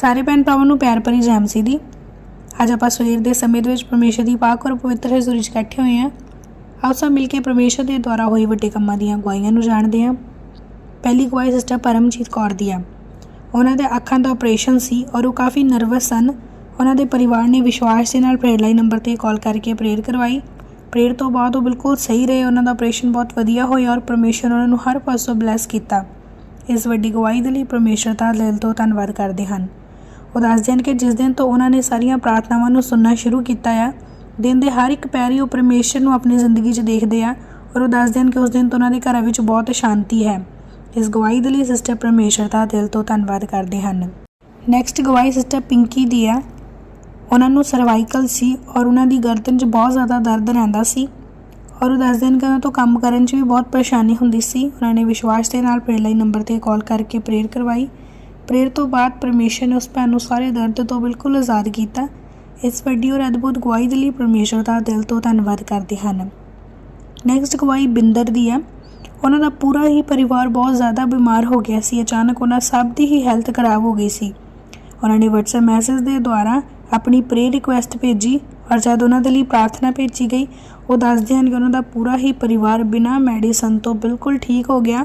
ਸਾਰੇ ਭੈਣ ਭਰਾਵਾਂ ਨੂੰ ਪਿਆਰ ਭਰੀ ਜੈ ਮਸੀਹ ਦੀ। ਅੱਜ ਆਪਾਂ ਸਵੇਰ ਦੇ ਸਮੇਂ ਦੇ ਵਿੱਚ ਪਰਮੇਸ਼ਰ ਦੀ ਪਾਕ ਔਰ ਪਵਿੱਤਰ ਹਜ਼ੂਰੀ 'ਚ ਇਕੱਠੇ ਹੋਏ ਹਾਂ। ਆਓ ਸਭ ਮਿਲ ਕੇ ਪਰਮੇਸ਼ਰ ਦੇ ਦੁਆਰਾ ਹੋਈ ਵੱਡੇ ਕੰਮਾਂ ਦੀਆਂ ਗਵਾਹੀਆਂ ਨੂੰ ਜਾਣਦੇ ਹਾਂ। ਪਹਿਲੀ ਗਵਾਹੀ ਸਿਸਟਰ ਪਰਮਜੀਤ ਕੌਰ ਦੀ ਆ। ਉਹਨਾਂ ਦੇ ਅੱਖਾਂ ਦਾ ਆਪਰੇਸ਼ਨ ਸੀ ਔਰ ਉਹ ਕਾਫੀ ਨਰਵਸ ਸਨ। ਉਹਨਾਂ ਦੇ ਪਰਿਵਾਰ ਨੇ ਵਿਸ਼ਵਾਸ ਦੇ ਨਾਲ ਪ੍ਰੇਅਰ ਲਾਈਨ ਨੰਬਰ ਤੇ ਕਾਲ ਕਰਕੇ ਪ੍ਰੇਅਰ ਕਰਵਾਈ। ਪ੍ਰੇਅਰ ਤੋਂ ਬਾਅਦ ਉਹ ਬਿਲਕੁਲ ਸਹੀ ਰਹੇ। ਉਹਨਾਂ ਦਾ ਆਪਰੇਸ਼ਨ ਬਹੁਤ ਵਧੀਆ ਹੋਇਆ ਔਰ ਪਰਮੇਸ਼ਰ ਉਹਨਾਂ ਨੂੰ ਹਰ ਪਾਸੋਂ ਬਲੈਸ ਕੀਤਾ। ਇਸ ਵੱਡੀ ਗਵਾਹੀ ਦੇ ਲਈ ਪਰਮੇਸ਼ਰ ਦਾ ਦਿਲ ਤੋਂ ਧੰਨਵਾਦ ਕਰਦੇ ਹਨ। ਉਹ ਦੱਸਦੇ ਹਨ ਕਿ ਜਿਸ ਦਿਨ ਤੋਂ ਉਹਨਾਂ ਨੇ ਸਾਰੀਆਂ ਪ੍ਰਾਰਥਨਾਵਾਂ ਨੂੰ ਸੁਣਨਾ ਸ਼ੁਰੂ ਕੀਤਾ ਆ, ਦਿਨ ਦੇ ਹਰ ਇੱਕ ਪੈਰੀ ਉਹ ਪਰਮੇਸ਼ਰ ਨੂੰ ਆਪਣੀ ਜ਼ਿੰਦਗੀ 'ਚ ਦੇਖਦੇ ਆ ਔਰ ਉਹ ਦੱਸਦੇ ਹਨ ਕਿ ਉਸ ਦਿਨ ਤੋਂ ਉਹਨਾਂ ਦੇ ਘਰਾਂ ਵਿੱਚ ਬਹੁਤ ਸ਼ਾਂਤੀ ਹੈ। ਇਸ ਗਵਾਹੀ ਦੇ ਲਈ ਸਿਸਟਰ ਪਰਮੇਸ਼ਰ ਦਾ ਦਿਲ ਤੋਂ ਧੰਨਵਾਦ ਕਰਦੇ ਹਨ। ਨੈਕਸਟ ਗਵਾਹੀ ਸਿਸਟਰ ਪਿੰਕੀ ਦੀ ਆ। ਉਹਨਾਂ ਨੂੰ ਸਰਵਾਈਕਲ ਸੀ ਔਰ ਉਹਨਾਂ ਦੀ ਗਰਦਨ 'ਚ ਬਹੁਤ ਜ਼ਿਆਦਾ ਦਰਦ ਰਹਿੰਦਾ ਸੀ ਔਰ ਉਹ ਦੱਸਦੇ ਹਨ ਕਿ ਉਹਨਾਂ ਤੋਂ ਕੰਮ ਕਰਨ 'ਚ ਵੀ ਬਹੁਤ ਪਰੇਸ਼ਾਨੀ ਹੁੰਦੀ ਸੀ। ਉਹਨਾਂ ਨੇ ਵਿਸ਼ਵਾਸ ਦੇ ਨਾਲ ਪ੍ਰੇਅਰ ਲਾਈਨ ਨੰਬਰ ਤੇ ਕਾਲ ਕਰਕੇ ਪ੍ਰੇਅਰ ਕਰਵਾਈ ਪ੍ਰੇਅਰ ਤੋਂ ਬਾਅਦ ਪਰਮੇਸ਼ਰ ਨੇ ਉਸ ਭੈਣ ਨੂੰ ਸਾਰੇ ਦਰਦ ਤੋਂ ਬਿਲਕੁਲ ਆਜ਼ਾਦ ਕੀਤਾ। ਇਸ ਵੱਡੀ ਔਰ ਅਦਭੁਤ ਗਵਾਹੀ ਦੇ ਲਈ ਪਰਮੇਸ਼ਰ ਦਾ ਦਿਲ ਤੋਂ ਧੰਨਵਾਦ ਕਰਦੇ ਹਨ। ਨੈਕਸਟ ਗਵਾਹੀ ਬਿੰਦਰ ਦੀ ਹੈ। ਉਹਨਾਂ ਦਾ ਪੂਰਾ ਹੀ ਪਰਿਵਾਰ ਬਹੁਤ ਜ਼ਿਆਦਾ ਬਿਮਾਰ ਹੋ ਗਿਆ ਸੀ। ਅਚਾਨਕ ਉਹਨਾਂ ਸਭ ਦੀ ਹੀ ਹੈਲਥ ਖਰਾਬ ਹੋ ਗਈ ਸੀ। ਉਹਨਾਂ ਨੇ WhatsApp ਮੈਸੇਜ ਦੇ ਦੁਆਰਾ ਆਪਣੀ ਪ੍ਰੇ ਰਿਕੁਐਸਟ ਭੇਜੀ ਔਰ ਜਦ ਉਹਨਾਂ ਦੇ ਲਈ ਪ੍ਰਾਰਥਨਾ ਭੇਜੀ ਗਈ, ਉਹ ਦੱਸਦੇ ਹਨ ਕਿ ਉਹਨਾਂ ਦਾ ਪੂਰਾ ਹੀ ਪਰਿਵਾਰ ਬਿਨਾਂ ਮੈਡੀਸਨ ਤੋਂ ਬਿਲਕੁਲ ਠੀਕ ਹੋ ਗਿਆ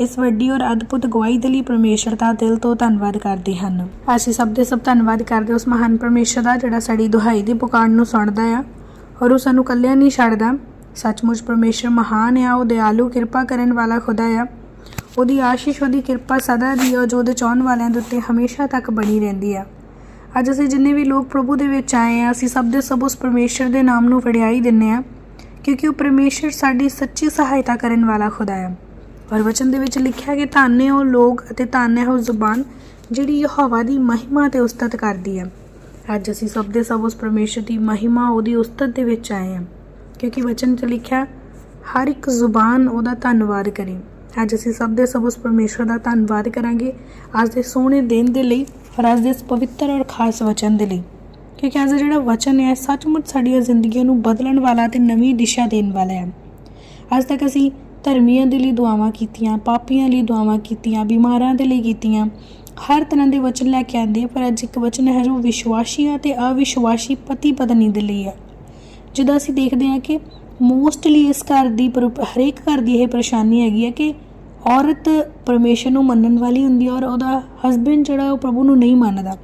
ਇਸ ਵੱਡੀ ਔਰ ਅਦਭੁਤ ਗਵਾਹੀ ਦੇ ਲਈ ਪਰਮੇਸ਼ਰ ਦਾ ਦਿਲ ਤੋਂ ਧੰਨਵਾਦ ਕਰਦੇ ਹਨ। ਅਸੀਂ ਸਭ ਦੇ ਸਭ ਧੰਨਵਾਦ ਕਰਦੇ ਉਸ ਮਹਾਨ ਪਰਮੇਸ਼ਰ ਦਾ ਜਿਹੜਾ ਸਾਡੀ ਦੁਹਾਈ ਦੀ ਪੁਕਾਰ ਨੂੰ ਸੁਣਦਾ ਆ ਔਰ ਉਹ ਸਾਨੂੰ ਕੱਲਿਆਂ ਨਹੀਂ ਛੱਡਦਾ। ਸੱਚਮੁੱਚ ਪਰਮੇਸ਼ਰ ਮਹਾਨ ਆ, ਉਹ ਦਿਆਲੂ ਕਿਰਪਾ ਕਰਨ ਵਾਲਾ ਖੁਦਾ ਆ। ਉਹਦੀ ਆਸ਼ੀਸ਼, ਉਹਦੀ ਕਿਰਪਾ ਸਦਾ ਦੀ ਆ, ਜੋ ਉਹਦੇ ਚਾਹਣ ਵਾਲਿਆਂ ਦੇ ਉੱਤੇ ਹਮੇਸ਼ਾ ਤੱਕ ਬਣੀ ਰਹਿੰਦੀ ਆ। ਅੱਜ ਅਸੀਂ ਜਿੰਨੇ ਵੀ ਲੋਕ ਪ੍ਰਭੂ ਦੇ ਵਿੱਚ ਆਏ ਆ, ਅਸੀਂ ਸਭ ਦੇ ਸਭ ਉਸ ਪਰਮੇਸ਼ਰ ਦੇ ਨਾਮ ਨੂੰ ਵਡਿਆਈ ਦਿੰਨੇ ਆ, ਕਿਉਂਕਿ ਉਹ ਪਰਮੇਸ਼ਰ ਸਾਡੀ ਸੱਚੀ ਸਹਾਇਤਾ ਕਰਨ ਵਾਲਾ ਖੁਦਾ ਹੈ ਪਰ ਵਚਨ ਦੇ ਵਿੱਚ ਲਿਖਿਆ ਕਿ ਧੰਨੇ ਉਹ ਲੋਕ ਅਤੇ ਧੰਨ ਹੈ ਉਹ ਜ਼ੁਬਾਨ ਜਿਹੜੀ ਯਹੋਵਾ ਦੀ ਮਹਿਮਾ ਤੇ ਉਸਤਤ ਕਰਦੀ ਹੈ। ਅੱਜ ਅਸੀਂ ਸਭ ਦੇ ਸਭ ਉਸ ਪਰਮੇਸ਼ਰ ਦੀ ਮਹਿਮਾ ਉਹਦੀ ਉਸਤਤ ਦੇ ਵਿੱਚ ਆਏ ਹਾਂ, ਕਿਉਂਕਿ ਵਚਨ 'ਚ ਲਿਖਿਆ ਹਰ ਇੱਕ ਜ਼ੁਬਾਨ ਉਹਦਾ ਧੰਨਵਾਦ ਕਰੇ। ਅੱਜ ਅਸੀਂ ਸਭ ਦੇ ਸਭ ਉਸ ਪਰਮੇਸ਼ਰ ਦਾ ਧੰਨਵਾਦ ਕਰਾਂਗੇ ਅੱਜ ਦੇ ਸੋਹਣੇ ਦਿਨ ਦੇ ਲਈ ਔਰ ਅੱਜ ਦੇ ਇਸ ਪਵਿੱਤਰ ਔਰ ਖਾਸ ਵਚਨ ਦੇ ਲਈ। ਕਿਉਂਕਿ ਅੱਜ ਦਾ ਜਿਹੜਾ ਵਚਨ ਹੈ ਸੱਚਮੁੱਚ ਸਾਡੀਆਂ ਜ਼ਿੰਦਗੀਆਂ ਨੂੰ ਬਦਲਣ ਵਾਲਾ ਤੇ ਨਵੀਂ ਦਿਸ਼ਾ ਦੇਣ ਵਾਲਾ ਹੈ। ਅੱਜ ਤੱਕ ਅਸੀਂ ਧਰਮੀਆਂ ਦੇ ਲਈ ਦੁਆਵਾਂ ਕੀਤੀਆਂ, ਪਾਪੀਆਂ ਲਈ ਦੁਆਵਾਂ ਕੀਤੀਆਂ, ਬਿਮਾਰਾਂ ਦੇ ਲਈ ਕੀਤੀਆਂ। ਹਰ ਤਰ੍ਹਾਂ ਦੇ ਵਚਨ ਲੈ ਕੇ ਆਂਦੇ ਪਰ ਅੱਜ ਇੱਕ ਵਚਨ ਹੈ ਜੋ ਵਿਸ਼ਵਾਸੀਆਂ ਤੇ ਅਵਿਸ਼ਵਾਸੀ ਪਤੀ ਪਤਨੀ ਦੇ ਲਈ ਹੈ ਜਿੱਦਾਂ ਅਸੀਂ ਦੇਖਦੇ ਹਾਂ ਕਿ ਮੋਸਟਲੀ ਇਸ ਘਰ ਦੀ ਪਰ- ਹਰੇਕ ਘਰ ਦੀ ਇਹ ਪਰੇਸ਼ਾਨੀ ਹੈਗੀ ਹੈ ਕਿ ਔਰਤ ਪਰਮੇਸ਼ਰ ਨੂੰ ਮੰਨਣ ਵਾਲੀ ਹੁੰਦੀ ਹੈ ਔਰ ਉਹਦਾ ਹਸਬੰਡ ਜਿਹੜਾ ਉਹ ਪ੍ਰਭੂ ਨੂੰ ਨਹੀਂ ਮੰਨਦਾ।